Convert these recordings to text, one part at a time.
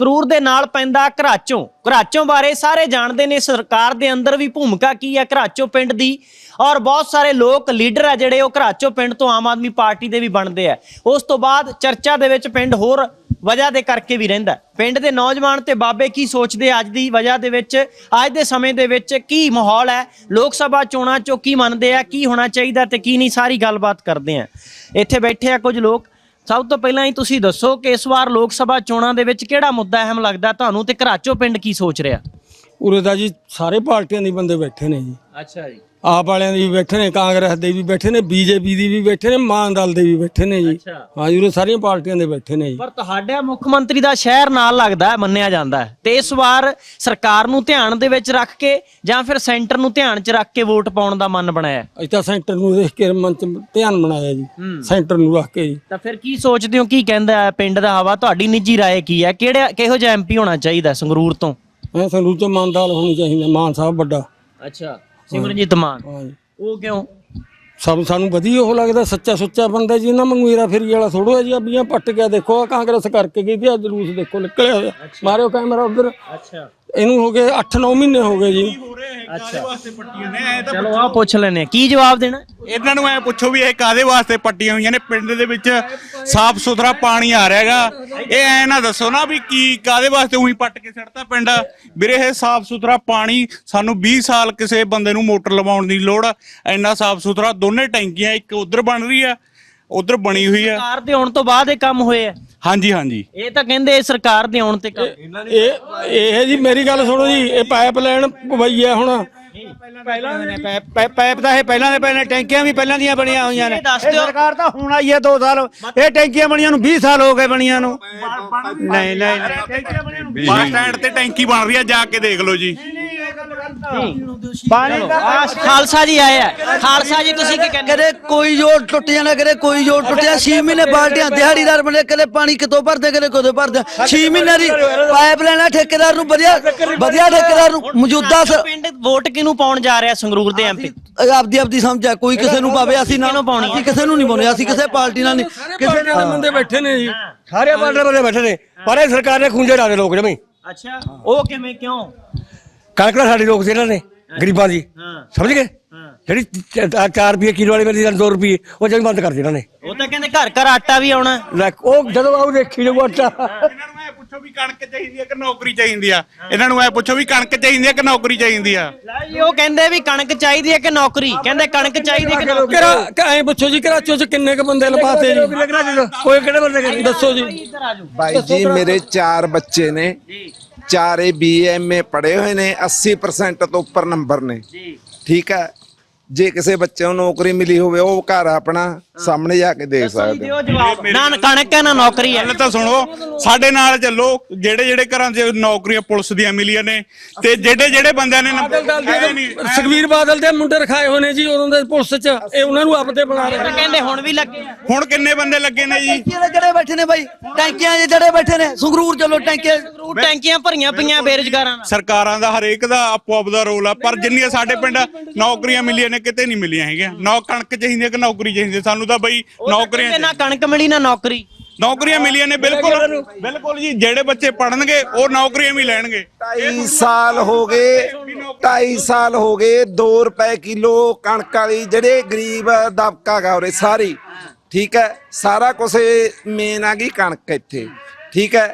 ਸੰਗਰੂਰ ਦੇ ਨਾਲ ਪੈਂਦਾ ਘਰਾਚੋਂ। ਘਰਾਚੋਂ ਬਾਰੇ ਸਾਰੇ ਜਾਣਦੇ ਨੇ, ਸਰਕਾਰ ਦੇ ਅੰਦਰ ਵੀ ਭੂਮਿਕਾ ਕੀ ਹੈ ਘਰਾਚੋਂ ਪਿੰਡ ਦੀ? ਔਰ ਬਹੁਤ ਸਾਰੇ ਲੋਕ ਲੀਡਰ ਆ ਜਿਹੜੇ, ਉਹ ਘਰਾਚੋਂ ਪਿੰਡ ਤੋਂ ਆਮ ਆਦਮੀ ਪਾਰਟੀ ਦੇ ਵੀ ਬਣਦੇ ਆ। ਉਸ ਤੋਂ ਬਾਅਦ ਚਰਚਾ ਦੇ ਵਿੱਚ ਪਿੰਡ ਹੋਰ ਵਜ੍ਹਾ ਦੇ ਕਰਕੇ ਵੀ ਰਹਿੰਦਾ। ਪਿੰਡ ਦੇ ਨੌਜਵਾਨ ਤੇ ਬਾਬੇ ਕੀ ਸੋਚਦੇ ਅੱਜ ਦੀ ਵਜ੍ਹਾ ਦੇ ਵਿੱਚ? ਅੱਜ ਦੇ ਸਮੇਂ ਦੇ ਵਿੱਚ ਕੀ ਮਾਹੌਲ ਹੈ? ਲੋਕ ਸਭਾ ਚੋਣਾਂ ਚੋਂ ਕੀ ਮੰਨਦੇ ਆ, ਕੀ ਹੋਣਾ ਚਾਹੀਦਾ ਤੇ ਕੀ ਨਹੀਂ? ਸਾਰੀ ਗੱਲਬਾਤ ਕਰਦੇ ਆ। ਇੱਥੇ ਬੈਠੇ ਆ ਕੁਝ ਲੋਕ। ਸਭ ਤੋਂ ਪਹਿਲਾਂ ਹੀ ਤੁਸੀਂ ਦੱਸੋ ਕਿ ਇਸ ਵਾਰ ਲੋਕ ਸਭਾ ਚੋਣਾਂ ਦੇ ਵਿੱਚ ਕਿਹੜਾ ਮੁੱਦਾ ਅਹਿਮ ਲੱਗਦਾ? ਤੁਹਾਨੂੰ ਤੇ ਘਰਾਚੋ ਪਿੰਡ ਕੀ ਸੋਚ ਰਿਹਾ? ਉਰੇ ਦਾ ਜੀ ਸਾਰੇ ਪਾਰਟੀਆਂ ਦੇ ਬੰਦੇ ਬੈਠੇ ਨੇ ਜੀ। ਅੱਛਾ ਜੀ। ਆਪ ਵਾਲਿਆਂ ਦੇ ਵੀ ਬੈਠੇ ਨੇ ਕਾਂਗਰਸ ਦੇ ਵੀ ਬੈਠੇ ਨੇ ਬੀਜੇਪੀ ਦੀ ਵੀ ਬੈਠੇ ਨੇ ਮਾਨ ਦਲ ਦੇ ਵੀ ਬੈਠੇ ਨੇ ਜੀ ਅੱਛਾ ਹਾਂ ਜੀ ਉਰੇ ਸਾਰੀਆਂ ਪਾਰਟੀਆਂ ਦੇ ਬੈਠੇ ਨੇ ਜੀ ਪਰ ਤੁਹਾਡਾ ਮੁੱਖ ਮੰਤਰੀ ਦਾ ਸ਼ਹਿਰ ਨਾਲ ਲੱਗਦਾ ਹੈ ਮੰਨਿਆ ਜਾਂਦਾ ਹੈ ਤੇ ਇਸ ਵਾਰ ਸਰਕਾਰ ਨੂੰ ਧਿਆਨ ਦੇ ਵਿੱਚ ਰੱਖ ਕੇ ਜਾਂ ਫਿਰ ਸੈਂਟਰ ਨੂੰ ਧਿਆਨ 'ਚ ਰੱਖ ਕੇ ਵੋਟ ਪਾਉਣ ਦਾ ਮਨ ਬਣਾਇਆ ਹੈ। ਅਸੀਂ ਤਾਂ ਸੈਂਟਰ ਨੂੰ ਦੇਖ ਕੇ ਮਨ ਚ ਧਿਆਨ ਬਣਾਇਆ ਜੀ ਹੂੰ ਸੈਂਟਰ ਨੂੰ ਰੱਖ ਕੇ ਜੀ ਤਾਂ ਫਿਰ ਕੀ ਸੋਚਦੇ ਹੋ ਕੀ ਕਹਿੰਦਾ ਹੈ ਪਿੰਡ ਦਾ ਹਵਾ ਤੁਹਾਡੀ ਨਿੱਜੀ رائے ਕੀ ਹੈ ਕਿਹੜਾ ਕਿਹੋ ਜਿਹਾ ਐਮਪੀ ਹੋਣਾ ਚਾਹੀਦਾ ਸੰਗਰੂਰ ਤੋਂ ਐ ਸਾਨੂੰ ਚ ਮਾਨਦਾਲ ਹੋਣੀ ਚਾਹੀਦੀ ਮਾਨ ਸਾਹਿਬ ਵੱਡਾ ਅੱਛਾ ਸਿਮਰਨਜੀਤ ਮਾਨ। ਉਹ ਕਿਉਂ? ਸਭ ਸਾਨੂੰ ਵਧੀਆ ਉਹ ਲੱਗਦਾ ਸੱਚਾ ਸੁੱਚਾ ਬੰਦਾ ਜੀ ਇਹਨਾਂ ਮੰਗੂ ਹੀਰਾ ਫੇਰੀ ਵਾਲਾ ਥੋੜੋ ਹੈ ਜੀ ਅੱਬੀਆਂ ਪੱਟ ਗਿਆ ਦੇਖੋ ਆਹ ਕਾਂਗਰਸ ਕਰਕੇ ਗਈ ਤੇ ਆ ਜਲੂਸ ਦੇਖੋ ਨਿਕਲਿਆ ਹੋਇਆ। ਮਾਰਿਓ ਕੈਮਰਾ ਉਧਰ। ਅੱਛਾ। ਇਹਨੂੰ ਹੋ ਗਏ 8-9 ਮਹੀਨੇ ਹੋ ਗਏ ਜੀ। ਚਲੋ ਆ ਪੁੱਛ ਲੈਨੇ ਕੀ ਜਵਾਬ ਦੇਣਾ? ਇਹਨਾਂ ਨੂੰ ਐ ਪੁੱਛੋ ਵੀ ਇਹ ਕਾਦੇ ਵਾਸਤੇ ਪੱਟੀਆਂ ਹੋਈਆਂ ਨੇ? ਪਿੰਡ ਦੇ ਵਿੱਚ ਸਾਫ਼ ਸੁਥਰਾ ਪਾਣੀ ਆ ਰਿਹਾ ਹੈਗਾ। ਇਹ ਐ ਨਾ ਦੱਸੋ ਨਾ ਵੀ ਕੀ ਕਾਦੇ ਵਾਸਤੇ ਉਹੀ ਪੱਟ ਕੇ ਸਿੱਟਦਾ ਪਿੰਡ? ਵੀਰੇ ਇਹ ਸਾਫ਼ ਸੁਥਰਾ ਪਾਣੀ ਸਾਨੂੰ 20 ਸਾਲ ਕਿਸੇ ਬੰਦੇ ਨੂੰ ਮੋਟਰ ਲਵਾਉਣ ਦੀ ਲੋੜ ਆ। ਇੰਨਾ ਸਾਫ਼ ਸੁਥਰਾ ਦੋਨੇ ਟੈਂਕੀਆਂ ਇੱਕ ਉਧਰ ਬਣ ਰਹੀ ਆ ਉਧਰ ਬਣੀ ਹੋਈ ਆ ਸਰਕਾਰ ਦੇ ਆਉਣ ਤੋਂ ਬਾਅਦ ਇਹ ਕੰਮ ਹੋਏ ਆ। ਹਾਂਜੀ ਹਾਂਜੀ। ਇਹ ਤਾਂ ਕਹਿੰਦੇ ਸਰਕਾਰ ਦੇ ਆਉਣ ਤੇ ਕੰਮ। ਇਹ ਇਹ ਜੀ ਮੇਰੀ ਗੱਲ ਸੁਣੋ ਜੀ ਇਹ ਪਾਈਪ ਲਾਈਨ ਪਵਈ ਹੈ ਹੁਣ। ਪਹਿਲਾਂ ਦੇ ਨੇ ਪੈਪ- ਪੈਪ ਪੈਪ ਤਾਂ ਇਹ ਪਹਿਲਾਂ ਦੇ ਪਏ ਨੇ ਟੈਂਕੀਆਂ ਵੀ ਪਹਿਲਾਂ ਦੀਆਂ ਬਣੀਆਂ ਹੋਈਆਂ ਨੇ। ਇਹ ਦੱਸ ਇਹ ਦਿਓ। ਸਰਕਾਰ ਤਾਂ ਹੁਣ ਆਈ ਹੈ 2 ਸਾਲ। ਇਹ ਟੈਂਕੀਆਂ ਬਣੀਆਂ ਨੂੰ 20 ਸਾਲ ਹੋ ਗਏ ਬਣੀਆਂ ਨੂੰ। ਨਹੀਂ ਨਹੀਂ ਟੈਂਕੀਆਂ ਬਣੀਆਂ ਨੂੰ ਬੱਸ ਸਟੈਂਡ ਤੇ ਟੈਂਕੀ ਬਣ ਰਹੀ ਆ ਜਾ ਕੇ ਦੇਖ ਲਓ ਜੀ। ਪਾਣੀ ਦਾ ਆ ਖਾਲਸਾ ਜੀ ਆਏ ਆ। ਖਾਲਸਾ ਜੀ ਤੁਸੀਂ ਕੀ ਕਹਿੰਦੇ? ਕਦੇ ਕੋਈ ਜੋੜ ਟੁੱਟ ਜਾਣਾ ਕਦੇ ਕੋਈ ਜੋੜ ਟੁੱਟਿਆ। 6 ਮਹੀਨੇ ਬਾਲਟੀਆਂ ਦਿਹਾੜੀਦਾਰ ਬਣੇ ਕਦੇ ਪਾਣੀ ਕਿਤੋਂ ਭਰਦੇ ਕਦੇ ਕਦੋਂ ਭਰਦੇ। 6 ਮਹੀਨੇ ਦੀ ਪਾਈਪ ਲੈਣਾ ਠੇਕੇਦਾਰ ਨੂੰ ਵਧੀਆ ਵਧੀਆ ਠੇਕੇਦਾਰ ਨੂੰ ਮੌਜੂਦਾ ਸ- ਪਿੰਡ ਵੋਟ ਕਿਹਨੂੰ ਪਾਉਣ ਜਾ ਰਿਹਾ ਸੰਗਰੂਰ ਦੇ ਐਮਪੀ ਆਪਦੀ ਆਪਦੀ ਸਮਝ ਹੈ ਕੋਈ ਕਿਸੇ ਨੂੰ ਪਾਵੇ ਅਸੀਂ ਨਾ ਕਿਹਨੂੰ ਪਾਉਣੀ ਹੈ? ਅਸੀਂ ਕਿਸੇ ਨੂੰ ਨਹੀਂ ਪਾਉਣੇ ਅਸੀਂ ਕਿਸੇ ਪਾਰਟੀ ਨਾਲ ਨਹੀਂ ਕਿਸੇ ਕਿਸੇ ਦੇ ਬੰਦੇ ਬੈਠੇ ਨੇ ਜੀ। ਸਾਰੇ ਬਾਰਡਰ ਬੰਦੇ ਬੈਠੇ ਨੇ ਪਰ ਇਹ ਸਰਕਾਰ ਨੇ ਖੁੰਝੇ ਡਾਲੇ ਲੋਕ ਜਮੀ। ਅੱਛਾ ਉਹ ਕਿਵੇਂ ਕਿਉਂ? ਕਣਕ ਦਾ ਸਾਡੀ ਰੋਕ ਸੀ ਇਹਨਾਂ ਨੇ ਗਰੀਬਾਂ ਦੀ। ਹਾਂ। ਸਮਝ ਗਏ? ਜਿਹੜੀ 4 ਰੁਪਏ ਕਿਲੋ ਵਾਲੀ ਮੇਰੀ 2 ਰੁਪਏ ਉਹ ਜਮੀ ਬੰਦ ਕਰ ਦਿੱਤੀ ਇਹਨਾਂ ਨੇ। ਉਹ ਤਾਂ ਕਹਿੰਦੇ ਘਰ ਘਰ ਆਟਾ ਵੀ ਆਉਣਾ। ਲੈ ਉਹ ਜਦੋਂ ਆਉ ਦੇਖੀ ਜਾਊ ਆਟਾ। ਨੂੰ ਵੀ ਕਣਕ ਚਾਹੀਦੀ ਆ ਕਿ ਨੌਕਰੀ ਚਾਹੀਦੀ ਆ? ਇਹਨਾਂ ਨੂੰ ਐ ਪੁੱਛੋ ਵੀ ਕਣਕ ਚਾਹੀਦੀ ਆ ਕਿ ਨੌਕਰੀ ਚਾਹੀਦੀ ਆ? ਲੈ ਜੀ ਉਹ ਕਹਿੰਦੇ ਵੀ ਕਣਕ ਚਾਹੀਦੀ ਹੈ ਕਿ ਨੌਕਰੀ? ਕਹਿੰਦੇ ਕਣਕ ਚਾਹੀਦੀ ਹੈ ਕਿ ਨੌਕਰੀ? ਕਿਹੜਾ ਐ ਪੁੱਛੋ ਜੀ ਕਰਾਚੋ ਚ ਕਿੰਨੇ ਕ ਬੰਦੇ ਲਪਾਤੇ ਜੀ? ਕੋਈ ਕਿਹੜੇ ਬੰਦੇ ਦੱਸੋ ਜੀ। ਭਾਈ ਜੀ ਮੇਰੇ ਚਾਰ ਬੱਚੇ ਨੇ। ਚਾਰੇ ਬੀਐਮਏ ਪੜ੍ਹੇ ਹੋਏ ਨੇ। 80% ਤੋਂ ਉੱਪਰ ਨੰਬਰ ਨੇ। ਜੀ। ਠੀਕ ਹੈ ਜੇ ਕਿਸੇ ਬੱਚੇ ਨੂੰ ਨੌਕਰੀ ਮਿਲੀ ਹੋਵੇ ਉਹ ਘਰ ਆਪਣਾ ਸਾਹਮਣੇ ਜਾ ਕੇ ਦੇਖ ਸਕਦੇ ਦਿਓ ਜਵਾਬ। ਨਾ ਕਣਕ ਹੈ ਨਾ ਨੌਕਰੀ ਹੈ। ਗੱਲ ਤਾਂ ਸੁਣੋ ਸਾਡੇ ਨਾਲ ਚੱਲੋ ਜਿਹੜੇ ਜਿਹੜੇ ਘਰਾਂ 'ਚ ਨੌਕਰੀਆਂ ਪੁਲਿਸ ਦੀਆਂ ਮਿਲੀਆਂ ਨੇ ਤੇ ਜਿਹੜੇ ਜਿਹੜੇ ਬੰਦਿਆਂ ਨੇ ਨੰਬਰ ਲਿਖਾਏ ਨਹੀਂ। ਸੁਖਵੀਰ ਬਾਦਲ ਦੇ ਮੁੰਡੇ ਰਖਾਏ ਹੋਏ ਨੇ ਜੀ ਉਦੋਂ ਦੇ ਪੁਲਿਸ ਚ ਇਹ ਉਹਨਾਂ ਨੂੰ ਆਪਦੇ ਬਣਾ ਰਹੇ ਨੇ। ਕਹਿੰਦੇ ਹੁਣ ਵੀ ਲੱਗੇ ਆ। ਹੁਣ ਕਿੰਨੇ ਬੰਦੇ ਲੱਗੇ ਨੇ ਜੀ? ਟੈਂਕੀਆਂ ਦੇ ਜੜੇ ਬੈਠੇ ਨੇ ਬਾਈ ਟੈਂਕੀਆਂ ਦੇ ਜੜੇ ਬੈਠੇ ਨੇ। ਸੰਗਰੂਰ ਚਲੋ ਟੈਂਕੀਆਂ। ਟੈਂਕੀਆਂ ਭਰੀਆਂ ਪਈਆਂ ਬੇਰੁਜ਼ਗਾਰਾਂ ਨਾਲ। ਸਰਕਾਰਾਂ ਦਾ ਹਰੇਕ ਦਾ ਆਪੋ ਆਪ ਦਾ ਰੋਲ ਆ ਪਰ ਜਿੰਨੀਆਂ ਸਾਡੇ ਪਿੰਡ ਨੌਕਰੀਆਂ ਮਿਲੀਆਂ ਨੇ ਕਿਤੇ ਨਹੀਂ ਮਿਲੀਆਂ ਹੈਗੀਆਂ। ਨੌ ਕਣਕ ਚਾਹੀਦੀ ਕਿ ਨੌਕਰੀ ਚਾਹੀਦੀ? ਸਾਨੂੰ ਤਾਂ ਬਈ ਨੌਕਰੀਆਂ ਨਾ ਕਣਕ ਮਿਲੀ ਨਾ ਨੌਕਰੀ। ਨੌਕਰੀਆਂ ਮਿਲੀਆਂ ਨੇ ਬਿਲਕੁਲ। ਬਿਲਕੁਲ ਜੀ ਜਿਹੜੇ ਬੱਚੇ ਪੜਨਗੇ ਉਹ ਨੌਕਰੀਆਂ ਵੀ ਲੈਣਗੇ। 2.5 ਸਾਲ ਹੋ ਗਏ 2.5 ਸਾਲ ਹੋ ਗਏ 2 ਰੁਪਏ ਕਿਲੋ ਕਣਕ ਵਾਲੀ ਜਿਹੜੇ ਗਰੀਬ ਦਬਕਾ ਗਾ ਉਰੇ ਸਾਰੀ। ਠੀਕ ਹੈ ਸਾਰਾ ਕੁਝ ਮੇਨ ਆ ਗਈ ਕਣਕ ਇੱਥੇ। ਠੀਕ ਹੈ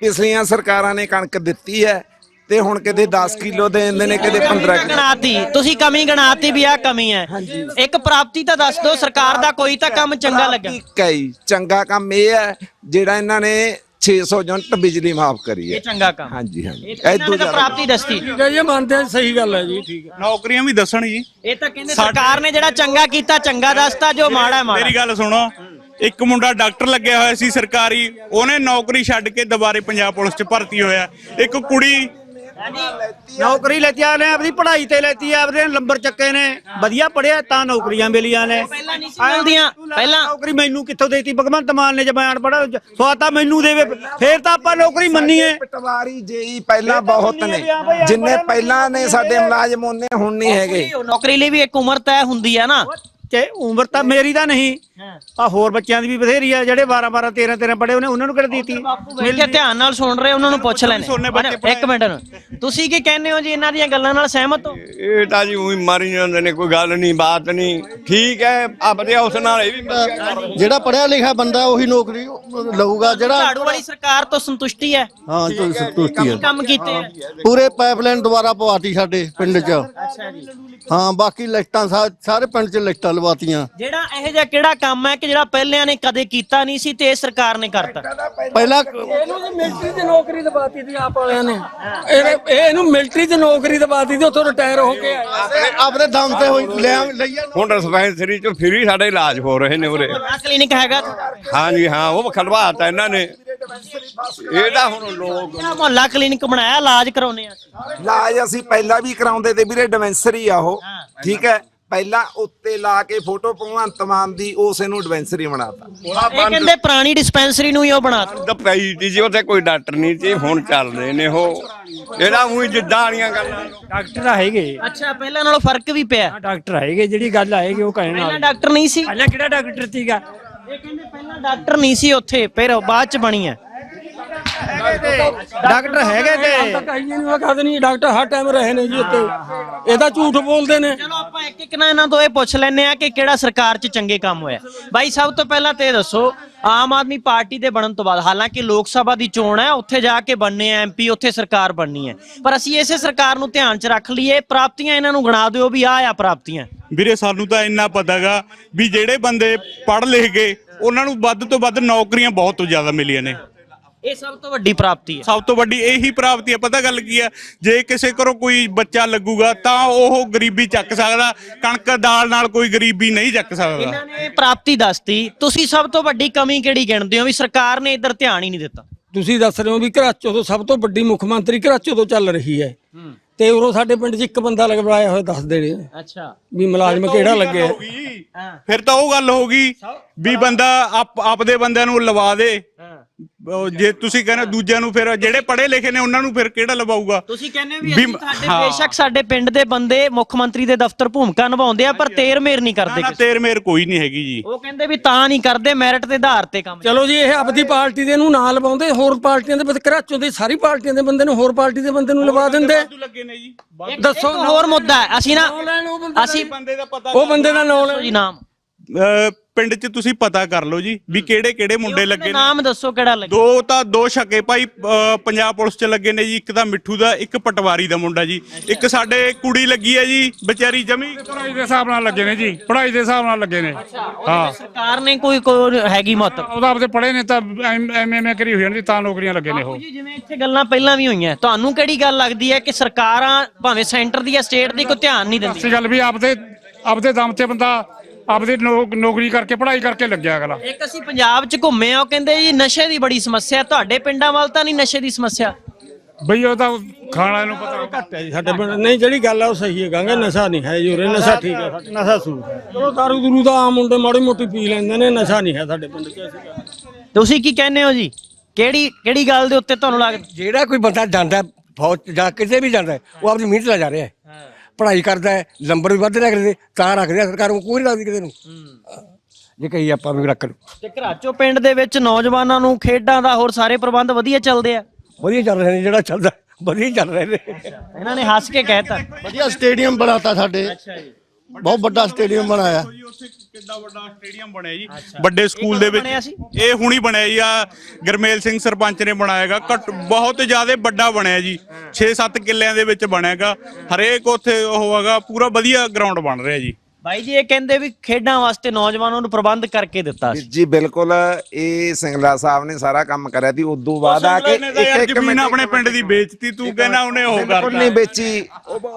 ਪਿਛਲੀਆਂ ਸਰਕਾਰਾਂ ਨੇ ਕਣਕ ਦਿੱਤੀ ਹੈ। ਤੇ ਹੁਣ ਕਿਤੇ 10 ਕਿਲੋ ਦੇ ਦਿੰਦੇ ਨੇ ਕਿਤੇ 15 ਕਿਲੋ। ਗਣਾਤੀ ਤੁਸੀਂ ਕਮੀ ਗਣਾਤੀ ਵੀ ਆ ਕਮੀ ਹੈ। ਇੱਕ ਪ੍ਰਾਪਤੀ ਤਾਂ ਦੱਸ ਦਿਓ ਸਰਕਾਰ ਦਾ ਕੋਈ ਤਾਂ ਕੰਮ ਚੰਗਾ ਲੱਗਾ। ਇੱਕ ਹੈ ਜੀ, ਚੰਗਾ ਕੰਮ ਇਹ ਹੈ ਜਿਹੜਾ ਇਹਨਾਂ ਨੇ 600 ਯੂਨਿਟ ਬਿਜਲੀ ਮਾਫ ਕਰੀ ਇਹ ਹੈ ਚੰਗਾ ਕੰਮ। ਹਾਂਜੀ ਹਾਂਜੀ। ਇਹ ਤਾਂ ਇਹਨਾਂ ਨੇ ਤਾਂ ਜ਼ਿਆਦਾ ਪ੍ਰਾਪਤੀ ਦੱਸਤੀ ਠੀਕ ਹੈ ਜੀ ਇਹ ਮੰਨਦੇ ਹਾਂ, ਸਹੀ ਗੱਲ ਹੈ ਜੀ ਠੀਕ ਹੈ। ਨੌਕਰੀਆਂ ਵੀ ਦੱਸਣ ਜੀ। ਇਹ ਤਾਂ ਕਹਿੰਦੇ ਸਰਕਾਰ ਨੇ ਜਿਹੜਾ ਚੰਗਾ ਕੀਤਾ ਚੰਗਾ ਦੱਸਤਾ ਜੋ ਮਾੜਾ ਹੈ ਮਾੜਾ। ਮੇਰੀ ਗੱਲ ਸੁਣੋ ਇੱਕ ਮੁੰਡਾ ਡਾਕਟਰ ਲੱਗਿਆ ਹੋਇਆ ਸੀ ਸਰਕਾਰੀ ਉਹਨੇ ਨੌਕਰੀ ਛੱਡ ਕੇ ਦੁਬਾਰੇ ਪੰਜਾਬ ਪੁਲਿਸ 'ਚ ਭਰਤੀ ਹੋਇਆ। ਇੱਕ ਕੁੜੀ ਨੌਕਰੀ ਲੈਤੀ ਆ ਨੇ ਆਪਣੀ ਪੜ੍ਹਾਈ ਤੇ ਲੈਤੀ ਆ ਆਪਦੇ ਨੰਬਰ ਚੱਕੇ ਨੇ। ਵਧੀਆ ਪੜਿਆ ਤਾਂ ਨੌਕਰੀਆਂ ਮਿਲੀਆਂ ਨੇ। ਪਹਿਲਾਂ ਨਹੀਂ ਸੀ ਮਿਲਦੀਆਂ। ਪਹਿਲਾਂ ਨੌਕਰੀ ਮੈਨੂੰ ਕਿੱਥੋਂ ਦੇਤੀ? ਭਗਵੰਤ ਮਾਨ ਨੇ ਜਬਾਨ ਪੜਾ ਸਵਾਤਾ ਮੈਨੂੰ ਦੇਵੇ ਫੇਰ ਤਾਂ ਆਪਾਂ ਨੌਕਰੀ ਮੰਨੀਏ। ਪਟਵਾਰੀ ਜੇਈ ਪਹਿਲਾਂ ਬਹੁਤ ਨੇ। ਜਿੰਨੇ ਪਹਿਲਾਂ ਨੇ ਸਾਡੇ ਮੁਲਾਜ਼ਮ ਉਹਨੇ ਹੁਣ ਨਹੀਂ ਹੈਗੇ। ਨੌਕਰੀ ਲਈ ਵੀ ਇੱਕ ਉਮਰ ਤੈਅ ਹੁੰਦੀ ਆ ਨਾ। ਤੇ ਉਮਰ ਤਾਂ ਮੇਰੀ ਤਾਂ ਨਹੀਂ ਆ ਹੋਰ ਬੱਚਿਆਂ ਦੀ ਵੀ ਬਥੇਰੀ ਆ ਜਿਹੜੇ 12 12 13 13 ਪੜੇ ਉਹਨੇ ਉਹਨਾਂ ਨੂੰ ਕਿਹੜਾ ਦਿੱਤੀ? ਮਿਲ ਕੇ ਧਿਆਨ ਨਾਲ ਸੁਣ ਰਹੇ ਉਹਨਾਂ ਨੂੰ ਪੁੱਛ ਲੈਣੇ। ਇੱਕ ਮਿੰਟ ਤੁਸੀਂ ਕੀ ਕਹਿੰਦੇ ਹੋ ਜੀ ਇਹਨਾਂ ਦੀਆਂ ਗੱਲਾਂ ਨਾਲ ਸਹਿਮਤ ਹੋ? ਇਹ ਤਾਂ ਜੀ ਉਹੀ ਮਾਰੀ ਜਾਂਦੇ ਨੇ ਕੋਈ ਗੱਲ ਨਹੀਂ ਬਾਤ ਨਹੀਂ। ਠੀਕ ਹੈ ਆਪਦੇ ਉਸ ਨਾਲ ਇਹ ਵੀ ਜਿਹੜਾ ਪੜਿਆ ਲਿਖਿਆ ਬੰਦਾ ਉਹੀ ਨੌਕਰੀ ਲਊਗਾ ਜਿਹੜਾ ਝਾੜੂ ਵਾਲੀ ਸਰਕਾਰ ਤੋਂ ਸੰਤੁਸ਼ਟੀ ਹੈ। ਹਾਂ ਤੋਂ ਸੰਤੁਸ਼ਟੀ ਹੈ। ਕੰਮ ਕੀਤੇ ਪੂਰੇ ਪਾਈਪਲਾਈਨ ਦੁਬਾਰਾ ਪਵਾਤੀ ਸਾਡੇ ਪਿੰਡ 'ਚ। ਅੱਛਾ ਜੀ। ਹਾਂ ਬਾਕੀ ਲਾਈਟਾਂ ਸਾ- ਸਾਰੇ ਪਿੰਡ 'ਚ ਲਾਈਟਾਂ ਲਵਾਤੀਆਂ। ਜਿਹੜਾ ਇਹ ਜਿਹਾ ਕਿਹੜਾ ਕੰਮ ਹੈ ਕਿ ਜਿਹੜਾ ਪਹਿਲਿਆਂ ਨੇ ਕਦੇ ਕੀਤਾ ਨਹੀਂ ਸੀ ਤੇ ਇਹ ਸਰਕਾਰ ਨੇ ਕਰਤਾ? ਪਹਿਲਾਂ ਇਹਨੂੰ ਜੀ ਮਿਲਟਰੀ 'ਚ ਨੌਕਰੀ ਦਵਾਤੀ ਦੀ ਆਪ ਵਾਲਿਆਂ ਨੇ। ਇਹਨੇ ਇਹ ਇਹਨੂੰ ਮਿਲਟਰੀ 'ਚ ਨੌਕਰੀ ਦਵਾਤੀ ਦੀ ਉੱਥੋਂ ਰਿਟਾਇਰ ਹੋ ਕੇ ਆਇਆ ਆਪਣੇ ਦਮ ਤੇ ਹੋਈ ਲਿਆ ਲਈਆ ਹੁਣ ਡਿਸਪੈਂਸਰੀ ਚ ਫ੍ਰੀ ਸਾਡੇ ਇਲਾਜ ਹੋ ਰਹੇ ਨੇ ਉਰੇ। ਆ ਕਲੀਨਿਕ ਹੈਗਾ। ਹਾਂ ਜੀ ਹਾਂ ਉਹ ਖਲਵਾਤਾ ਇਹਨਾਂ ਨੇ। ਇਹ ਤਾਂ ਹੁਣ ਲੋਕ ਜਿਹੜਾ ਮੁਹੱਲਾ ਕਲੀਨਿਕ ਬਣਾਇਆ ਇਲਾਜ ਕਰਾਉਨੇ ਆ? ਇਲਾਜ ਅਸੀਂ ਪਹਿਲਾਂ ਵੀ ਕਰਾਉਂਦੇ ਤੇ ਵੀਰੇ ਡਿਵੈਂਸਰੀ ਆ ਉਹ। ਠੀਕ ਹੈ। ਪਹਿਲਾਂ ਉੱਤੇ ਲਾ ਕੇ ਫੋਟੋ ਭਗਵੰਤ ਮਾਨ ਦੀ ਉਸੇ ਨੂੰ ਡਿਵੈਂਸਰੀ ਬਣਾਤਾ। ਇਹ ਕਹਿੰਦੇ ਪੁਰਾਣੀ ਡਿਸਪੈਂਸਰੀ ਨੂੰ ਹੀ ਉਹ ਬਣਾਤਾ। ਤਾਂ ਪਈ ਤੀ ਜੀ ਉੱਥੇ ਕੋਈ ਡਾਕਟਰ ਨਹੀਂ ਸੀ ਹੁਣ ਚੱਲਦੇ ਨੇ ਉਹ। ਇਹਦਾ ਉਹੀ ਜਿੱਦਾਂ ਵਾਲੀਆਂ ਗੱਲਾਂ। ਡਾਕਟਰ ਹੈਗੇ। ਅੱਛਾ ਪਹਿਲਾਂ ਨਾਲੋਂ ਫ਼ਰਕ ਵੀ ਪਿਆ। ਡਾਕਟਰ ਹੈਗੇ ਜਿਹੜੀ ਗੱਲ ਆਏਗੀ ਉਹ ਕਹਿਣ ਪਹਿਲਾਂ ਡਾਕਟਰ ਨਹੀਂ ਸੀ। ਪਹਿਲਾਂ ਕਿਹੜਾ ਡਾਕਟਰ ਸੀਗਾ? ਇਹ ਕਹਿੰਦੇ ਪਹਿਲਾਂ ਡਾਕਟਰ ਨਹੀਂ ਸੀ ਉੱਥੇ ਫਿਰ ਬਾਅਦ ਚ ਬਣੀ ਹੈ। ਡਾਕਟਰ ਹੈਗੇ ਤੇ? ਕਹੀ ਨਹੀਂ ਕਹਦ ਨਹੀਂ ਡਾਕਟਰ ਹਰ ਟਾਈਮ ਰਹੇ ਨੇ ਜੀ ਉੱਤੇ ਇਹਦਾ ਝੂਠ ਬੋਲਦੇ ਨੇ। ਚਲੋ ਆਪਾਂ ਇੱਕ ਇੱਕ ਨਾ ਇਹਨਾਂ ਤੋਂ ਇਹ ਪੁੱਛ ਲੈਨੇ ਆ ਕਿ ਕਿਹੜਾ ਸਰਕਾਰ 'ਚ ਚੰਗੇ ਕੰਮ ਹੋਇਆ। ਬਾਈ ਸਭ ਤੋਂ ਪਹਿਲਾਂ ਤੇ ਇਹ ਦੱਸੋ ਆਮ ਆਦਮੀ ਪਾਰਟੀ ਦੇ ਬਣਨ ਤੋਂ ਬਾਅਦ ਹਾਲਾਂਕਿ ਲੋਕ ਸਭਾ ਦੀ ਚੋਣ ਹੈ ਉੱਥੇ ਜਾ ਕੇ ਬਣਨੇ ਆ ਐਮਪੀ ਉੱਥੇ ਸਰਕਾਰ ਬਣਨੀ ਹੈ। ਪਰ ਅਸੀਂ ਇਸੇ ਸਰਕਾਰ ਨੂੰ ਧਿਆਨ 'ਚ ਰੱਖ ਲਈਏ ਪ੍ਰਾਪਤੀਆਂ ਇਹਨਾਂ ਨੂੰ ਗਿਣਾ ਦਿਓ ਵੀ ਆਹ ਆ ਪ੍ਰਾਪਤੀਆਂ। ਵੀਰੇ ਸਾਨੂੰ ਤਾਂ ਇੰਨਾ ਪਤਾਗਾ ਵੀ ਜਿਹੜੇ ਬੰਦੇ ਪੜ੍ਹ ਲਿਖ ਗਏ ਉਹਨਾਂ ਨੂੰ ਵੱਧ ਤੋਂ ਵੱਧ ਨੌਕਰੀਆਂ ਬਹੁਤ ਜ਼ਿਆਦਾ ਮਿਲੀਆਂ ਨੇ। ਇਹ ਸਭ ਤੋਂ ਵੱਡੀ ਪ੍ਰਾਪਤੀ ਹੈ। ਸਭ ਤੋਂ ਵੱਡੀ ਇਹੀ ਪ੍ਰਾਪਤੀ ਹੈ। ਪਤਾ ਗੱਲ ਕੀ ਹੈ? ਜੇ ਕਿਸੇ ਘਰੋਂ ਕੋਈ ਬੱਚਾ ਲੱਗੂਗਾ ਤਾਂ ਉਹ ਗਰੀਬੀ ਚੱਕ ਸਕਦਾ ਕਣਕ ਦਾਲ ਨਾਲ ਕੋਈ ਗਰੀਬੀ ਨਹੀਂ ਚੱਕ ਸਕਦਾ। ਇਹਨਾਂ ਨੇ ਪ੍ਰਾਪਤੀ ਦੱਸਤੀ। ਤੁਸੀਂ ਸਭ ਤੋਂ ਵੱਡੀ ਕਮੀ ਕਿਹੜੀ ਗਿਣਦੇ ਹੋ? ਵੀ ਸਰਕਾਰ ਨੇ ਇੱਧਰ ਧਿਆਨ ਹੀ ਨਹੀਂ ਦਿੱਤਾ। ਤੁਸੀਂ ਦੱਸ ਰਹੇ ਹੋ ਵੀ ਘਰਾਚੋ ਤੋਂ ਸਭ ਤੋਂ ਵੱਡੀ ਮੁੱਖ ਮੰਤਰੀ ਘਰਾਚੋ ਤੋਂ ਚੱਲ ਰਹੀ ਹੈ। ਤੇ ਉਰੋਂ ਸਾਡੇ ਪਿੰਡ 'ਚ ਇੱਕ ਬੰਦਾ ਲਗਵਾਇਆ ਹੋਇਆ ਦੱਸ ਦੇਣੇ। ਅੱਛਾ। ਵੀ ਮੁਲਾਜ਼ਮ ਕਿਹੜਾ ਲੱਗਿਆ ਹੋਗੀ ਫਿਰ ਤਾਂ ਉਹ ਗੱਲ ਹੋਗੀ ਵੀ ਬੰਦਾ ਆਪ ਆਪਦੇ ਬੰਦਿਆਂ ਨੂੰ ਲਵਾ ਦੇ। ਉਹ ਜੇ ਤੁਸੀਂ ਕਹਿੰਦੇ ਦੂਜਿਆਂ ਨੂੰ ਫਿਰ ਜਿਹੜੇ ਪੜ੍ਹੇ ਲਿਖੇ ਨੇ ਉਹਨਾਂ ਨੂੰ ਫਿਰ ਕਿਹੜਾ ਲਵਾਊਗਾ? ਤੁਸੀਂ ਕਹਿੰਦੇ ਹੋ ਵੀ ਅਸੀਂ ਸਾਡੇ ਹਾਂ। ਬੇਸ਼ੱਕ ਸਾਡੇ ਪਿੰਡ ਦੇ ਬੰਦੇ ਮੁੱਖ ਮੰਤਰੀ ਦੇ ਦਫ਼ਤਰ ਭੂਮਿਕਾ ਨਿਭਾਉਂਦੇ ਆ ਪਰ ਤੇਰ ਮੇਰ ਨਹੀਂ ਕਰਦੇ ਨਾ ਕਿਸੇ। ਤੇਰ ਮੇਰ ਕੋਈ ਨਹੀਂ ਹੈਗੀ ਜੀ। ਉਹ ਕਹਿੰਦੇ ਵੀ ਤਾਂ ਨਹੀਂ ਕਰਦੇ ਮੈਰਿਟ ਦੇ ਆਧਾਰ ਤੇ ਕੰਮ ਚਲੋ ਜੀ ਇਹ ਆਪਦੀ ਪਾਰਟੀ ਦੇ ਨੂੰ ਨਾਲ ਲਵਾਉਂਦੇ ਹੋਰ ਪਾਰਟੀਆਂ ਦੇ ਵਿੱਚ ਘਰਾਚੋ ਦੇ ਸਾਰੀ ਪਾਰਟੀਆਂ ਦੇ ਬੰਦੇ ਨੂੰ ਹੋਰ ਪਾਰਟੀ ਦੇ ਬੰਦੇ ਨੂੰ ਲਵਾ ਦਿੰਦੇ। ਲੱਗੇ ਨੇ ਜੀ। ਦੱਸੋ ਇੱਕ ਹੋਰ ਮੁੱਦਾ ਹੈ ਅਸੀਂ ਨਾ ਅਸੀਂ ਬੰਦੇ ਦਾ ਪਤਾ ਉਹ ਬੰਦੇ ਦਾ ਨਾਮ ਦੱਸੋ ਜੀ ਨਾਮ। ਅਹ ਪਿੰਡ 'ਚ ਤੁਸੀਂ ਪਤਾ ਕਰ ਲਓ ਜੀ ਵੀ ਕਿਹੜੇ ਕਿਹੜੇ ਮੁੰਡੇ ਲੱਗੇ ਨੇ। ਨਾਮ ਦੱਸੋ ਕਿਹੜਾ ਲੱਗਿਆ ਦੋ ਤਾਂ ਦੋ ਛੱਕੇ ਭਾਈ ਪੰਜਾਬ ਪੁਲਿਸ 'ਚ ਲੱਗੇ ਨੇ ਜੀ ਇੱਕ ਤਾਂ ਮਿੱਠੂ ਦਾ ਇੱਕ ਪਟਵਾਰੀ ਦਾ ਮੁੰਡਾ ਜੀ। ਇੱਕ ਸਾਡੇ ਕੁੜੀ ਲੱਗੀ ਹੈ ਜੀ ਵਿਚਾਰੀ ਜਮੀ ਪੜ੍ਹਾਈ ਦੇ ਹਿਸਾਬ ਨਾਲ ਲੱਗੇ ਨੇ ਜੀ ਪੜ੍ਹਾਈ ਦੇ ਹਿਸਾਬ ਨਾਲ ਲੱਗੇ ਨੇ। ਹਾਂ। ਸਰਕਾਰ ਨੇ ਕੋਈ ਕੋਈ ਹੈਗੀ ਮਹੱਤਵ ਉਹਦਾ ਆਪਦੇ ਪੜ੍ਹੇ ਨੇ ਤਾਂ ਐਮਐਮਏ ਕਰੀ ਹੋਈ ਨੇ ਤਾਂ ਨੌਕਰੀਆਂ ਲੱਗੇ ਨੇ ਉਹ। ਜੀ ਜਿਵੇਂ ਇੱਥੇ ਗੱਲਾਂ ਪਹਿਲਾਂ ਵੀ ਹੋਈਆਂ ਤੁਹਾਨੂੰ ਕਿਹੜੀ ਗੱਲ ਲੱਗਦੀ ਹੈ ਕਿ ਸਰਕਾਰਾਂ ਭਾਵੇਂ ਸੈਂਟਰ ਦੀ ਜਾਂ ਸਟੇਟ ਦੀ ਕੋਈ ਧਿਆਨ ਨਹੀਂ ਦਿੰਦੀ? ਅਸੀਂ ਗੱਲ ਵੀ ਆਪਦੇ ਆਪਦੇ ਦਮ ਤੇ ਬੰਦਾ ਆਪਦੀ ਨੌਕਰੀ ਕਰਕੇ ਪੜ੍ਹਾਈ ਕਰਕੇ ਲੱਗਿਆ ਅਗਲਾ। ਇੱਕ ਅਸੀਂ ਪੰਜਾਬ 'ਚ ਘੁੰਮੇ ਆ ਉਹ ਕਹਿੰਦੇ ਜੀ ਨਸ਼ੇ ਦੀ ਬੜੀ ਸਮੱਸਿਆ ਤੁਹਾਡੇ ਪਿੰਡਾਂ ਵੱਲ ਤਾਂ ਨਹੀਂ ਨਸ਼ੇ ਦੀ ਸਮੱਸਿਆ। ਬਈ ਉਹ ਤਾਂ ਖਾਣਾ ਨੂੰ ਪਤਾ ਘੱਟ ਹੈ ਜੀ ਸਾਡੇ ਪਿੰਡ ਨਹੀਂ ਜਿਹੜੀ ਗੱਲ ਆ ਉਹ ਸਹੀ ਹੈ ਗਾਂਗੇ ਨਸ਼ਾ ਨਹੀਂ ਹੈ ਜੀ ਉਰੇ ਨਸ਼ਾ ਠੀਕ ਹੈ। ਸਾਡੇ ਨਸ਼ਾ ਸੂ। ਚਲੋ ਦਾਰੂ ਦਰੂ ਤਾਂ ਆਮ ਮੁੰਡੇ ਮਾੜੀ ਮੋਟੀ ਪੀ ਲੈਂਦੇ ਨੇ ਨਸ਼ਾ ਨਹੀਂ ਹੈ ਸਾਡੇ ਪਿੰਡ 'ਚ। ਨਹੀਂ। ਤੁਸੀਂ ਕੀ ਕਹਿੰਦੇ ਹੋ ਜੀ? ਕਿਹੜੀ ਕਿਹੜੀ ਗੱਲ ਦੇ ਉੱਤੇ ਤੁਹਾਨੂੰ ਲੱਗਦਾ? ਜਿਹੜਾ ਕੋਈ ਬੰਦਾ ਜਾਂਦਾ ਫੌਜ 'ਚ ਜਾਂ ਕਿਤੇ ਵੀ ਜਾਂਦਾ ਹੈ, ਉਹ ਆਪਣੀ ਮਿਹਨਤ ਨਾਲ ਜਾ ਰਿਹਾ ਹੈ। ਪੜ੍ਹਾਈ ਕਰਦਾ ਹੈ ਨੰਬਰ ਵੀ ਵੱਧ ਰੱਖ ਦੇ ਤਾਂ ਰੱਖ ਰਿਹਾ ਸਰਕਾਰ ਨੂੰ ਕੋਈ ਨਹੀਂ ਰੱਖਦੀ ਕਿਤੇ ਨੂੰ ਜੇ ਕਹੀ ਆਪਾਂ ਵੀ ਰੱਖ ਲਓ। ਤੇ ਘਰਾਚੋ ਪਿੰਡ ਦੇ ਵਿੱਚ ਨੌਜਵਾਨਾਂ ਨੂੰ ਖੇਡਾਂ ਦਾ ਹੋਰ ਸਾਰੇ ਪ੍ਰਬੰਧ ਵਧੀਆ ਚੱਲਦੇ ਆ? ਵਧੀਆ ਚੱਲ ਰਹੇ ਨੇ ਜਿਹੜਾ ਚੱਲਦਾ ਵਧੀਆ ਚੱਲ ਰਹੇ ਨੇ। ਇਹਨਾਂ ਨੇ ਹੱਸ ਕੇ ਕਹਿਤਾ। ਵਧੀਆ ਸਟੇਡੀਅਮ ਬਣਾਤਾ ਸਾਡੇ। ਬਹੁਤ ਵੱਡਾ ਸਟੇਡੀਅਮ ਬਣਾਇਆ। ਜੀ ਉੱਥੇ ਕਿੰਨਾ ਵੱਡਾ ਸਟੇਡੀਅਮ ਬਣਿਆ ਜੀ। ਵੱਡੇ ਸਕੂਲ ਦੇ ਵਿੱਚ ਬਣਿਆ ਸੀ? ਇਹ ਹੁਣੀ ਬਣਿਆ ਜੀ ਆ ਗਰਮੇਲ ਸਿੰਘ ਸਰਪੰਚ ਨੇ ਬਣਾਇਆਗਾ ਘੱਟ ਬਹੁਤ ਜ਼ਿਆਦਾ ਵੱਡਾ ਬਣਿਆ ਜੀ 6-7 ਕਿੱਲਿਆਂ ਦੇ ਵਿੱਚ ਬਣਿਆਗਾ ਹਰੇਕ ਉੱਥੇ ਉਹ ਹੈਗਾ ਪੂਰਾ ਵਧੀਆ ਗਰਾਊਂਡ ਬਣ ਰਿਹਾ ਜੀ। ਬਾਈ ਜੀ ਇਹ ਕਹਿੰਦੇ ਵੀ ਖੇਡਾਂ ਵਾਸਤੇ ਨੌਜਵਾਨਾਂ ਨੂੰ ਪ੍ਰਬੰਧ ਕਰਕੇ ਦਿੱਤਾ ਸੀ। ਜੀ ਬਿਲਕੁਲ ਇਹ ਸਿੰਗਲਾ ਸਾਹਿਬ ਨੇ ਸਾਰਾ ਕੰਮ ਕਰਿਆ ਸੀ। ਉਦੋਂ ਬਾਅਦ ਆ ਕੇ ਯਾਰ ਜ਼ਮੀਨ ਆਪਣੇ ਪਿੰਡ ਦੀ ਵੇਚਤੀ ਤੂੰ ਕਹਿੰਦਾ ਉਹਨੇ ਉਹ ਬਿਲਕੁਲ ਕਰਤਾ। ਨਹੀਂ ਵੇਚੀ।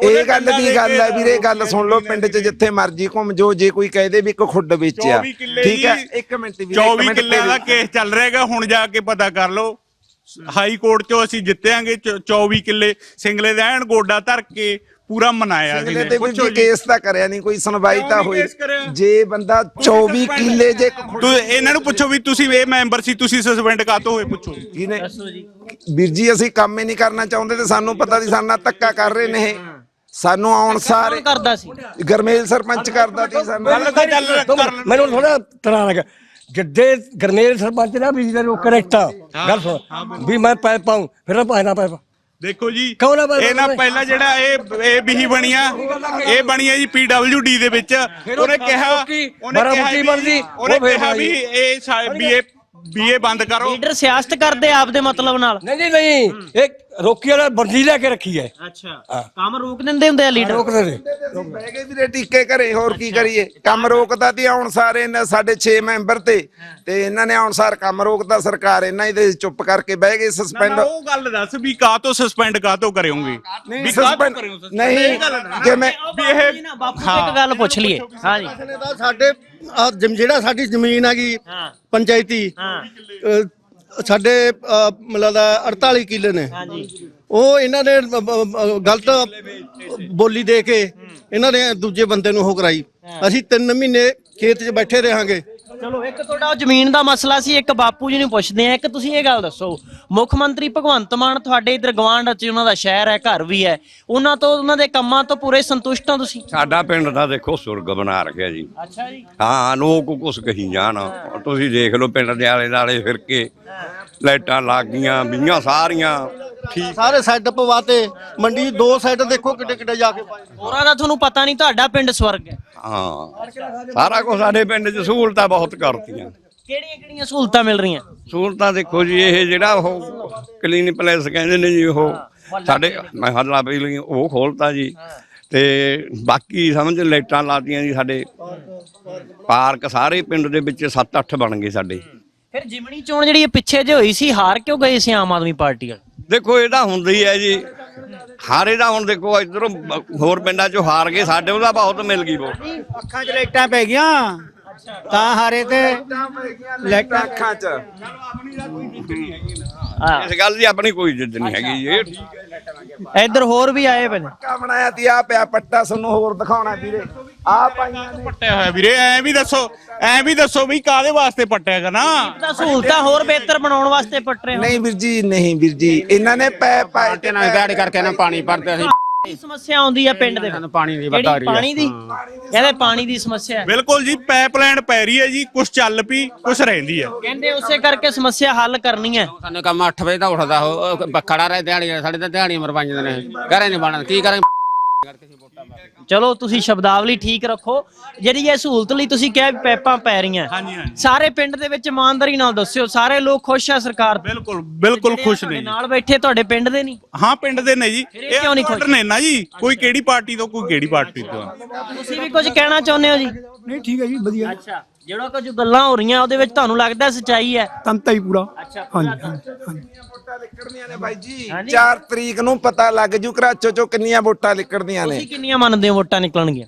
ਇਹ ਗੱਲ ਦੀ ਗੱਲ ਹੈ ਵੀਰੇ ਗੱਲ ਸੁਣ ਲਓ ਪਿੰਡ 'ਚ ਜਿੱਥੇ ਮਰਜ਼ੀ ਘੁੰਮ ਜੋ ਜੇ ਕੋਈ ਕਹਦੇ ਵੀ ਇੱਕ ਖੁੱਡ ਵੇਚਿਆ। 24 ਕਿੱਲੇ ਠੀਕ ਹੈ ਇੱਕ ਮਿੰਟ ਵੀਰੇ ਇੱਕ 24 ਮਿੰਟ ਕਿੱਲੇ ਦਾ ਕੇਸ ਚੱਲ ਰਿਹਾਗਾ ਹੁਣ ਜਾ ਕੇ ਪਤਾ ਕਰ ਲਓ। ਹਾਈ ਕੋਰਟ 'ਚੋਂ ਅਸੀਂ ਜਿੱਤਿਆਂਗੇ ਚ- 24 ਕਿੱਲੇ। ਸਿੰਗਲੇ ਦਾ ਐਨ ਗੋਡਾ ਧਰ ਕੇ ਪੂਰਾ ਮਨਾਇਆ ਸੀ। ਸਿੰਗਲੇ ਤੇ ਵੀ ਜੀ ਕੇਸ ਤਾਂ ਕਰਿਆ ਨਹੀਂ ਕੋਈ ਸੁਣਵਾਈ ਤਾਂ ਨੀ ਹੋਈ? ਜੇ ਬੰਦਾ 24 ਕਿੱਲੇ ਜੇ ਤੂੰ ਇਹਨਾਂ ਨੂੰ ਪੁੱਛੋ ਵੀ ਤੁਸੀਂ ਇਹ ਮੈਂਬਰ ਸੀ ਤੁਸੀਂ ਸਸਪੈਂਡ ਕਾਤੋਂ ਹੋਏ ਪੁੱਛੋ ਕਿਹਨੇ? ਵੀਰ ਜੀ ਅਸੀਂ ਕੰਮ ਹੀ ਨਹੀਂ ਕਰਨਾ ਚਾਹੁੰਦੇ ਤੇ ਸਾਨੂੰ ਪਤਾ ਸੀ ਸਾਡੇ ਨਾਲ ਧੱਕਾ ਕਰ ਰਹੇ ਨੇ ਇਹ। ਸਾਨੂੰ ਆਉਣ ਸਾਰੇ ਕਰਦਾ ਸੀ? ਗਰਮੇਲ ਸਰਪੰਚ ਕਰਦਾ ਸੀ ਸਾਨੂੰ। ਗੱਲ ਤਾਂ ਚੱਲ ਕਰ ਮੈਨੂੰ ਥੋੜਾ ਤਰ੍ਹਾਂ ਲੱਗਾ। ਜਿੱਦੇ ਗਰਮੇਲ ਸਰਪੰਚ ਨਾ ਵੀ ਜਿਹਦੇ ਲੋਕ ਕਰੈਕਟ ਗੱਲ ਸੁਣ। ਵੀ ਮੈਂ ਪੈਪ ਪਾਉਂ ਫਿਰ ਪਾਇ ਨਾ ਪੈਪ ਦੇਖੋ ਜੀ ਕੌਣ ਆ ਬਾਈ ਇਹ ਨਾ ਬਾਈ? ਪਹਿਲਾਂ ਜਿਹੜਾ ਇਹ ਇਹ ਬੀਹੀ ਬਣੀਆਂ ਇਹ ਬਣੀਆਂ ਜੀ ਪੀਡਬਲਯੂਡੀ ਦੇ ਵਿੱਚ। ਉਹਨੇ ਕਿਹਾ ਉਹਨੇ ਕਿਹਾ ਵੀ- ਬਣਦੀ, ਉਹਨੇ ਕਿਹਾ ਵੀ ਇਹ ਬੀਏ ਬੀਏ ਬੰਦ ਕਰੋ। ਲੀਡਰ ਸਿਆਸਤ ਕਰਦੇ ਆ ਆਪਦੇ ਮਤਲਬ ਨਾਲ। ਨਹੀਂ ਨਹੀਂ ਨਹੀਂ। ਇਹ ਰੋਕੀ ਵਾਲਾ ਬੰਦੀ ਲੈ ਕੇ ਰੱਖੀ ਹੈ। ਅੱਛਾ। ਕੰਮ ਰੋਕ ਦਿੰਦੇ ਹੁੰਦੇ ਆ ਲੀਡਰ? ਰੋਕਦੇ ਨੇ ਬਹਿ ਗਏ ਵੀਰੇ ਟੀਕੇ ਘਰੇ ਹੋਰ ਕੀ ਕਰੀਏ? ਕੰਮ ਰੋਕਦਾ ਤੇ ਆਉਣ ਸਾਰੇ ਨੇ ਸਾਡੇ 6 ਮੈਂਬਰ ਤੇ ਤੇ ਇਹਨਾਂ ਨੇ ਆਉਣ ਸਾਰ ਕੰਮ ਰੋਕਦਾ ਸਰਕਾਰ ਇਹਨਾਂ ਹੀ ਦੇ ਚੁੱਪ ਕਰਕੇ ਬਹਿ ਗਏ ਸਸਪੈਂਡ ਉਹ ਗੱਲ ਦੱਸ ਵੀ ਕਾਹ ਤੋਂ ਸਸਪੈਂਡ ਕਾਹ ਤੋਂ ਤੋਂ? suspend? ਨਹੀਂ, ਇਹ ਗੱਲ ਨਾ, ਜਿਵੇਂ- ਵੀ ਇਹ ਬਾਪੂ ਤੋਂ ਇੱਕ ਗੱਲ ਪੁੱਛ ਲਈਏ। ਹਾਂਜੀ। ਤਾਂ ਸਾਡੇ ਜਿਹੜਾ ਸਾਡੀ ਜ਼ਮੀਨ ਹੈਗੀ ਪੰਚਾਇਤੀ ਸਾਡੇ ਮਤਲਬ ਦਾ 48 ਕਿੱਲੇ ਨੇ। ਉਹ ਇਹਨਾਂ ਨੇ ਗਲਤ ਬੋਲੀ ਦੇ ਕੇ ਇਹਨਾਂ ਨੇ ਦੂਜੇ ਬੰਦੇ ਨੂੰ ਉਹ ਕਰਾਈ। ਅਸੀਂ 3 ਮਹੀਨੇ ਖੇਤ 'ਚ ਬੈਠੇ ਰਹਾਂਗੇ। ਚਲੋ ਇੱਕ ਤੁਹਾਡਾ ਉਹ ਜ਼ਮੀਨ ਦਾ ਮਸਲਾ ਸੀ ਇੱਕ ਬਾਪੂ ਜੀ ਨੂੰ ਪੁੱਛਦੇ ਆ ਇੱਕ ਤੁਸੀਂ ਇਹ ਗੱਲ ਦੱਸੋ ਮੁੱਖ ਮੰਤਰੀ ਭਗਵੰਤ ਮਾਨ ਤੁਹਾਡੇ ਇਧਰ ਗਵਾਂਢ ਚ ਉਹਨਾਂ ਦਾ ਸ਼ਹਿਰ ਹੈ ਘਰ ਵੀ ਹੈ। ਉਹਨਾਂ ਤੋਂ ਉਹਨਾਂ ਦੇ ਕੰਮਾਂ ਤੋਂ ਪੂਰੇ ਸੰਤੁਸ਼ਟ ਹੋ ਤੁਸੀਂ? ਸਾਡਾ ਪਿੰਡ ਦਾ ਦੇਖੋ ਸੁਰਗ ਬਣਾ ਰੱਖਿਆ ਜੀ। ਅੱਛਾ ਜੀ। ਹਾਂ ਲੋਕ ਕੁਛ ਕਹੀ ਜਾਣ। ਤੁਸੀਂ ਦੇਖ ਲਓ ਪਿੰਡ ਦੇ ਆਲੇ ਦਾਲੇ ਫਿਰ ਕੇ ਲਾਈਟਾਂ ਲੱਗ ਗਈਆਂ ਬੀਆਂ ਸਾਰੀਆਂ ਠੀਕ ਸਾਰੇ ਸੈੱਟ ਪਵਾਤੇ। ਮੰਡੀ ਦੋ ਸੈੱਟ ਦੇਖੋ ਕਿੱਡੇ ਕਿੱਡੇ ਜਾ ਕੇ ਪਾਏ ਹੋਰਾਂ ਦਾ ਤੁਹਾਨੂੰ ਪਤਾ ਨਹੀਂ ਤੁਹਾਡਾ ਪਿੰਡ ਸਵਰਗ ਹੈ। ਹਾਂ ਸਾਰਾ ਕੁਝ ਸਾਡੇ ਪਿੰਡ 'ਚ ਸਹੂਲਤਾਂ ਬਹੁਤ ਕਰਤੀਆਂ। ਕਿਹੜੀਆਂ ਕਿਹੜੀਆਂ ਸਹੂਲਤਾਂ ਮਿਲ ਰਹੀਆਂ? ਸਹੂਲਤਾਂ ਦੇਖੋ ਜੀ ਇਹ ਜਿਹੜਾ ਉਹ ਕਲੀਨ ਪਲੇਸ ਕਹਿੰਦੇ ਨੇ ਜੀ ਉਹ। ਸਾਡੇ ਮਹੱਲਾ ਵੀ ਉਹ ਖੋਲਤਾ ਜੀ। ਤੇ ਬਾਕੀ ਸਮਝ ਲਾਈਟਾਂ ਲਾਤੀਆਂ ਜੀ ਸਾਡੇ। ਪਾਰਕ ਸਾਰੇ ਪਿੰਡ ਦੇ ਵਿੱਚ 7-8 ਬਣ ਗਏ ਸਾਡੇ। ਫਿਰ ਜਿਮਣੀ ਚੋਣ ਜਿਹੜੀ ਇਹ ਪਿੱਛੇ ਜੇ ਹੋਈ ਸੀ ਹਾਰ ਕਿਉਂ ਗਏ ਸੀ ਆਮ ਆਦਮੀ ਪਾਰਟੀ ਵਾਲੇ? ਦੇਖੋ ਇਹਦਾ ਹੁੰਦਾ ਹੀ ਹੈ ਜੀ। ਹਾਰੇ ਦਾ ਹੁਣ ਦੇਖੋ ਇਧਰੋਂ ਹੋਰ ਪਿੰਡਾਂ 'ਚੋਂ ਹਾਰ ਗਏ ਸਾਡੇ ਉਹਦਾ ਬਹੁਤ ਮਿਲ ਗਈ ਵੋਟ। ਅੱਖਾਂ 'ਚ ਲਾਈਟਾਂ ਪੈ ਗਈਆਂ। ਤਾਂ ਹਾਰੇ ਤੇ ਲੈਟਾਂ ਅੱਖਾਂ 'ਚ। ਹਾਂ। ਇਸ ਗੱਲ ਦੀ ਆਪਣੀ ਕੋਈ ਜਿੱਦ ਨਹੀਂ ਹੈਗੀ ਜੀ, ਇਹ ਠੀਕ ਹੈ। ਇੱਧਰ ਹੋਰ ਵੀ ਆਏ ਪਏ ਨੇ ਪੱਕਾ ਬਣਾਇਆ ਤੀ ਆ ਪਿਆ ਪੱਟਾ ਸਾਨੂੰ ਹੋਰ ਦਿਖਾਉਣਾ ਵੀਰੇ। ਆ ਪਾਈਆਂ ਨੇ। ਪੱਟਿਆ ਹੋਇਆ ਵੀਰੇ ਐ ਵੀ ਦੱਸੋ ਐ ਵੀ ਦੱਸੋ ਵੀ ਕਾਦੇ ਵਾਸਤੇ ਪੱਟਿਆਗਾ ਨਾ? ਤਾਂ ਸਹੂਲਤਾਂ ਹੋਰ ਬਿਹਤਰ ਬਣਾਉਣ ਵਾਸਤੇ ਪੱਟ ਰਹੇ ਹੋ। ਨਹੀਂ ਵੀਰ ਜੀ ਨਹੀਂ ਵੀਰ ਜੀ ਇਹਨਾਂ ਨੇ ਪੈ ਤੇ ਨਾਲ ਗਾੜੀ ਕਰਕੇ ਨਾ ਪਾਣੀ ਭਰਦੇ ਅਸੀਂ। ਕੀ ਸਮੱਸਿਆ ਆਉਂਦੀ ਹੈ ਪਿੰਡ ਦੇ ਵਿੱਚ ਪਾਣੀ ਦੀ ਵੱਡਾ ਰਹੀ ਪਾਣੀ ਦੀ ਕਹਿੰਦੇ ਪਾਣੀ ਦੀ ਸਮੱਸਿਆ ਹੈ। ਬਿਲਕੁਲ ਜੀ ਪਾਈਪਲਾਈਨ ਪੈ ਰਹੀ ਹੈ ਜੀ ਕੁਝ ਚੱਲ ਪਈ ਕੁਝ ਰਹਿੰਦੀ ਹੈ। ਕਹਿੰਦੇ ਉਸੇ ਕਰਕੇ ਸਮੱਸਿਆ ਹੱਲ ਕਰਨੀ ਹੈ। ਸਾਨੂੰ ਕੰਮ 8 ਵਜੇ ਦਾ ਉੱਠਦਾ ਉਹ ਖੜਾ ਰਹੇ ਦਿਹਾੜੀ ਸਾਡੇ ਤਾਂ ਦਿਹਾੜੀ ਮਰ ਪੰਜ ਨੇ। ਘਰੇ ਨਹੀਂ ਬਣਨ ਕੀ ਕਰਾਂ ਚਲੋ ਤੁਸੀਂ ਸ਼ਬਦਾਵਲੀ ਠੀਕ ਰੱਖੋ। ਜਿਹੜੀ ਇਹ ਸਹੂਲਤ ਲਈ ਤੁਸੀਂ ਕਿਹਾ ਵੀ ਪੈਪਾਂ ਪੈ ਰਹੀਆਂ। ਹਾਂਜੀ ਹਾਂਜੀ। ਸਾਰੇ ਪਿੰਡ ਦੇ ਵਿੱਚ ਇਮਾਨਦਾਰੀ ਨਾਲ ਦੱਸਿਓ। ਸਾਰੇ ਲੋਕ ਖੁਸ਼ ਆ ਸਰਕਾਰ ਤੋਂ। ਬਿਲਕੁਲ ਬਿਲਕੁਲ ਖੁਸ਼ ਤੁਹਾਡੇ ਨੇ ਜੀ। ਨਾਲ ਬੈਠੇ ਤੁਹਾਡੇ ਪਿੰਡ ਦੇ ਨਹੀਂ। ਹਾਂ ਪਿੰਡ ਦੇ ਨੇ ਜੀ। ਇਹ ਕਿਉਂ ਨਹੀਂ ਖੁਸ਼? order ਨੇ ਨਾ ਜੀ ਕੋਈ ਕਿਹੜੀ ਪਾਰਟੀ ਤੋਂ ਕੋਈ ਕਿਹੜੀ ਪਾਰਟੀ ਤੋਂ। ਤੁਸੀਂ ਵੀ ਕੁਝ ਕਹਿਣਾ ਚਾਹੁੰਦੇ ਹੋ ਜੀ? ਨਹੀਂ ਠੀਕ ਹੈ ਜੀ ਵਧੀਆ। ਅੱਛਾ। ਜਿਹੜਾ ਕੁਝ ਗੱਲਾਂ ਹੋ ਰਹੀਆਂ ਉਹਦੇ ਵਿੱਚ ਤੁਹਾਨੂੰ ਲੱਗਦਾ ਸੱਚਾਈ ਹੈ? ਤੰਤਾ ਹੀ ਪੂਰਾ। ਅੱਛਾ ਵੋਟਾਂ ਲਿਕੜਦੀਆਂ ਨੇ ਬਾਈ ਜੀ? 4 ਤਰੀਕ ਨੂੰ ਪਤਾ ਲੱਗ ਜੂ ਕਰਾਚੋ ਚੋਂ ਕਿੰਨੀਆਂ ਵੋਟਾਂ ਲਿਕੜਦੀਆਂ ਨੇ। ਤੁਸੀਂ ਕਿੰਨੀਆਂ ਮੰਨਦੇ ਹੋ ਵੋਟਾਂ ਨਿਕਲਣਗੀਆਂ?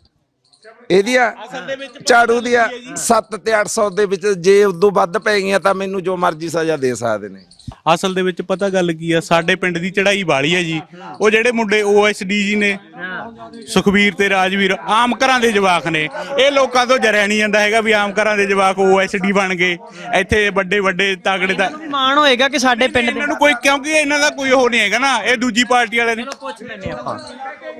ਇਹਦੀਆਂ ਝਾੜੂ ਦੀਆਂ 7 ਤੇ 800 ਦੇ ਵਿੱਚ ਜੇ ਉਦੋਂ ਵੱਧ ਪੈ ਗਈਆਂ ਤਾਂ ਮੈਨੂੰ ਜੋ ਮਰਜ਼ੀ ਸਜ਼ਾ ਦੇ ਸਕਦੇ ਨੇ। ਅਸਲ ਦੇ ਵਿੱਚ ਪਤਾ ਗੱਲ ਕੀ ਆ ਸਾਡੇ ਪਿੰਡ ਦੀ ਚੜਾਈ ਵਾਲੀ ਹੈ ਜੀ। ਉਹ ਜਿਹੜੇ ਮੁੰਡੇ ਓਐਸਡੀ ਜੀ ਨੇ ਸੁਖਵੀਰ ਤੇ ਰਾਜਵੀਰ ਆਮ ਘਰਾਂ ਦੇ ਜਵਾਕ ਨੇ। ਇਹ ਲੋਕਾਂ ਤੋਂ ਜਰਿਆ ਨਹੀਂ ਜਾਂਦਾ ਹੈਗਾ ਵੀ ਆਮ ਘਰਾਂ ਦੇ ਜਵਾਕ ਓਐਸਡੀ ਬਣ ਗਏ। ਇੱਥੇ ਵੱਡੇ ਵੱਡੇ ਤਾਗੜੇ ਦਾ ਮਾਣ ਹੋਏਗਾ ਕਿ ਸਾਡੇ ਪਿੰਡ ਦੇ ਇਹਨਾਂ ਨੂੰ ਕੋਈ ਕਿਉਂਕਿ ਇਹਨਾਂ ਦਾ ਕੋਈ ਉਹ ਨਹੀਂ ਹੈਗਾ ਨਾ ਇਹ ਦੂਜੀ ਪਾਰਟੀ ਵਾਲੇ ਨੇ ਪੁੱਛ ਲੈਨੇ ਆਪਾਂ।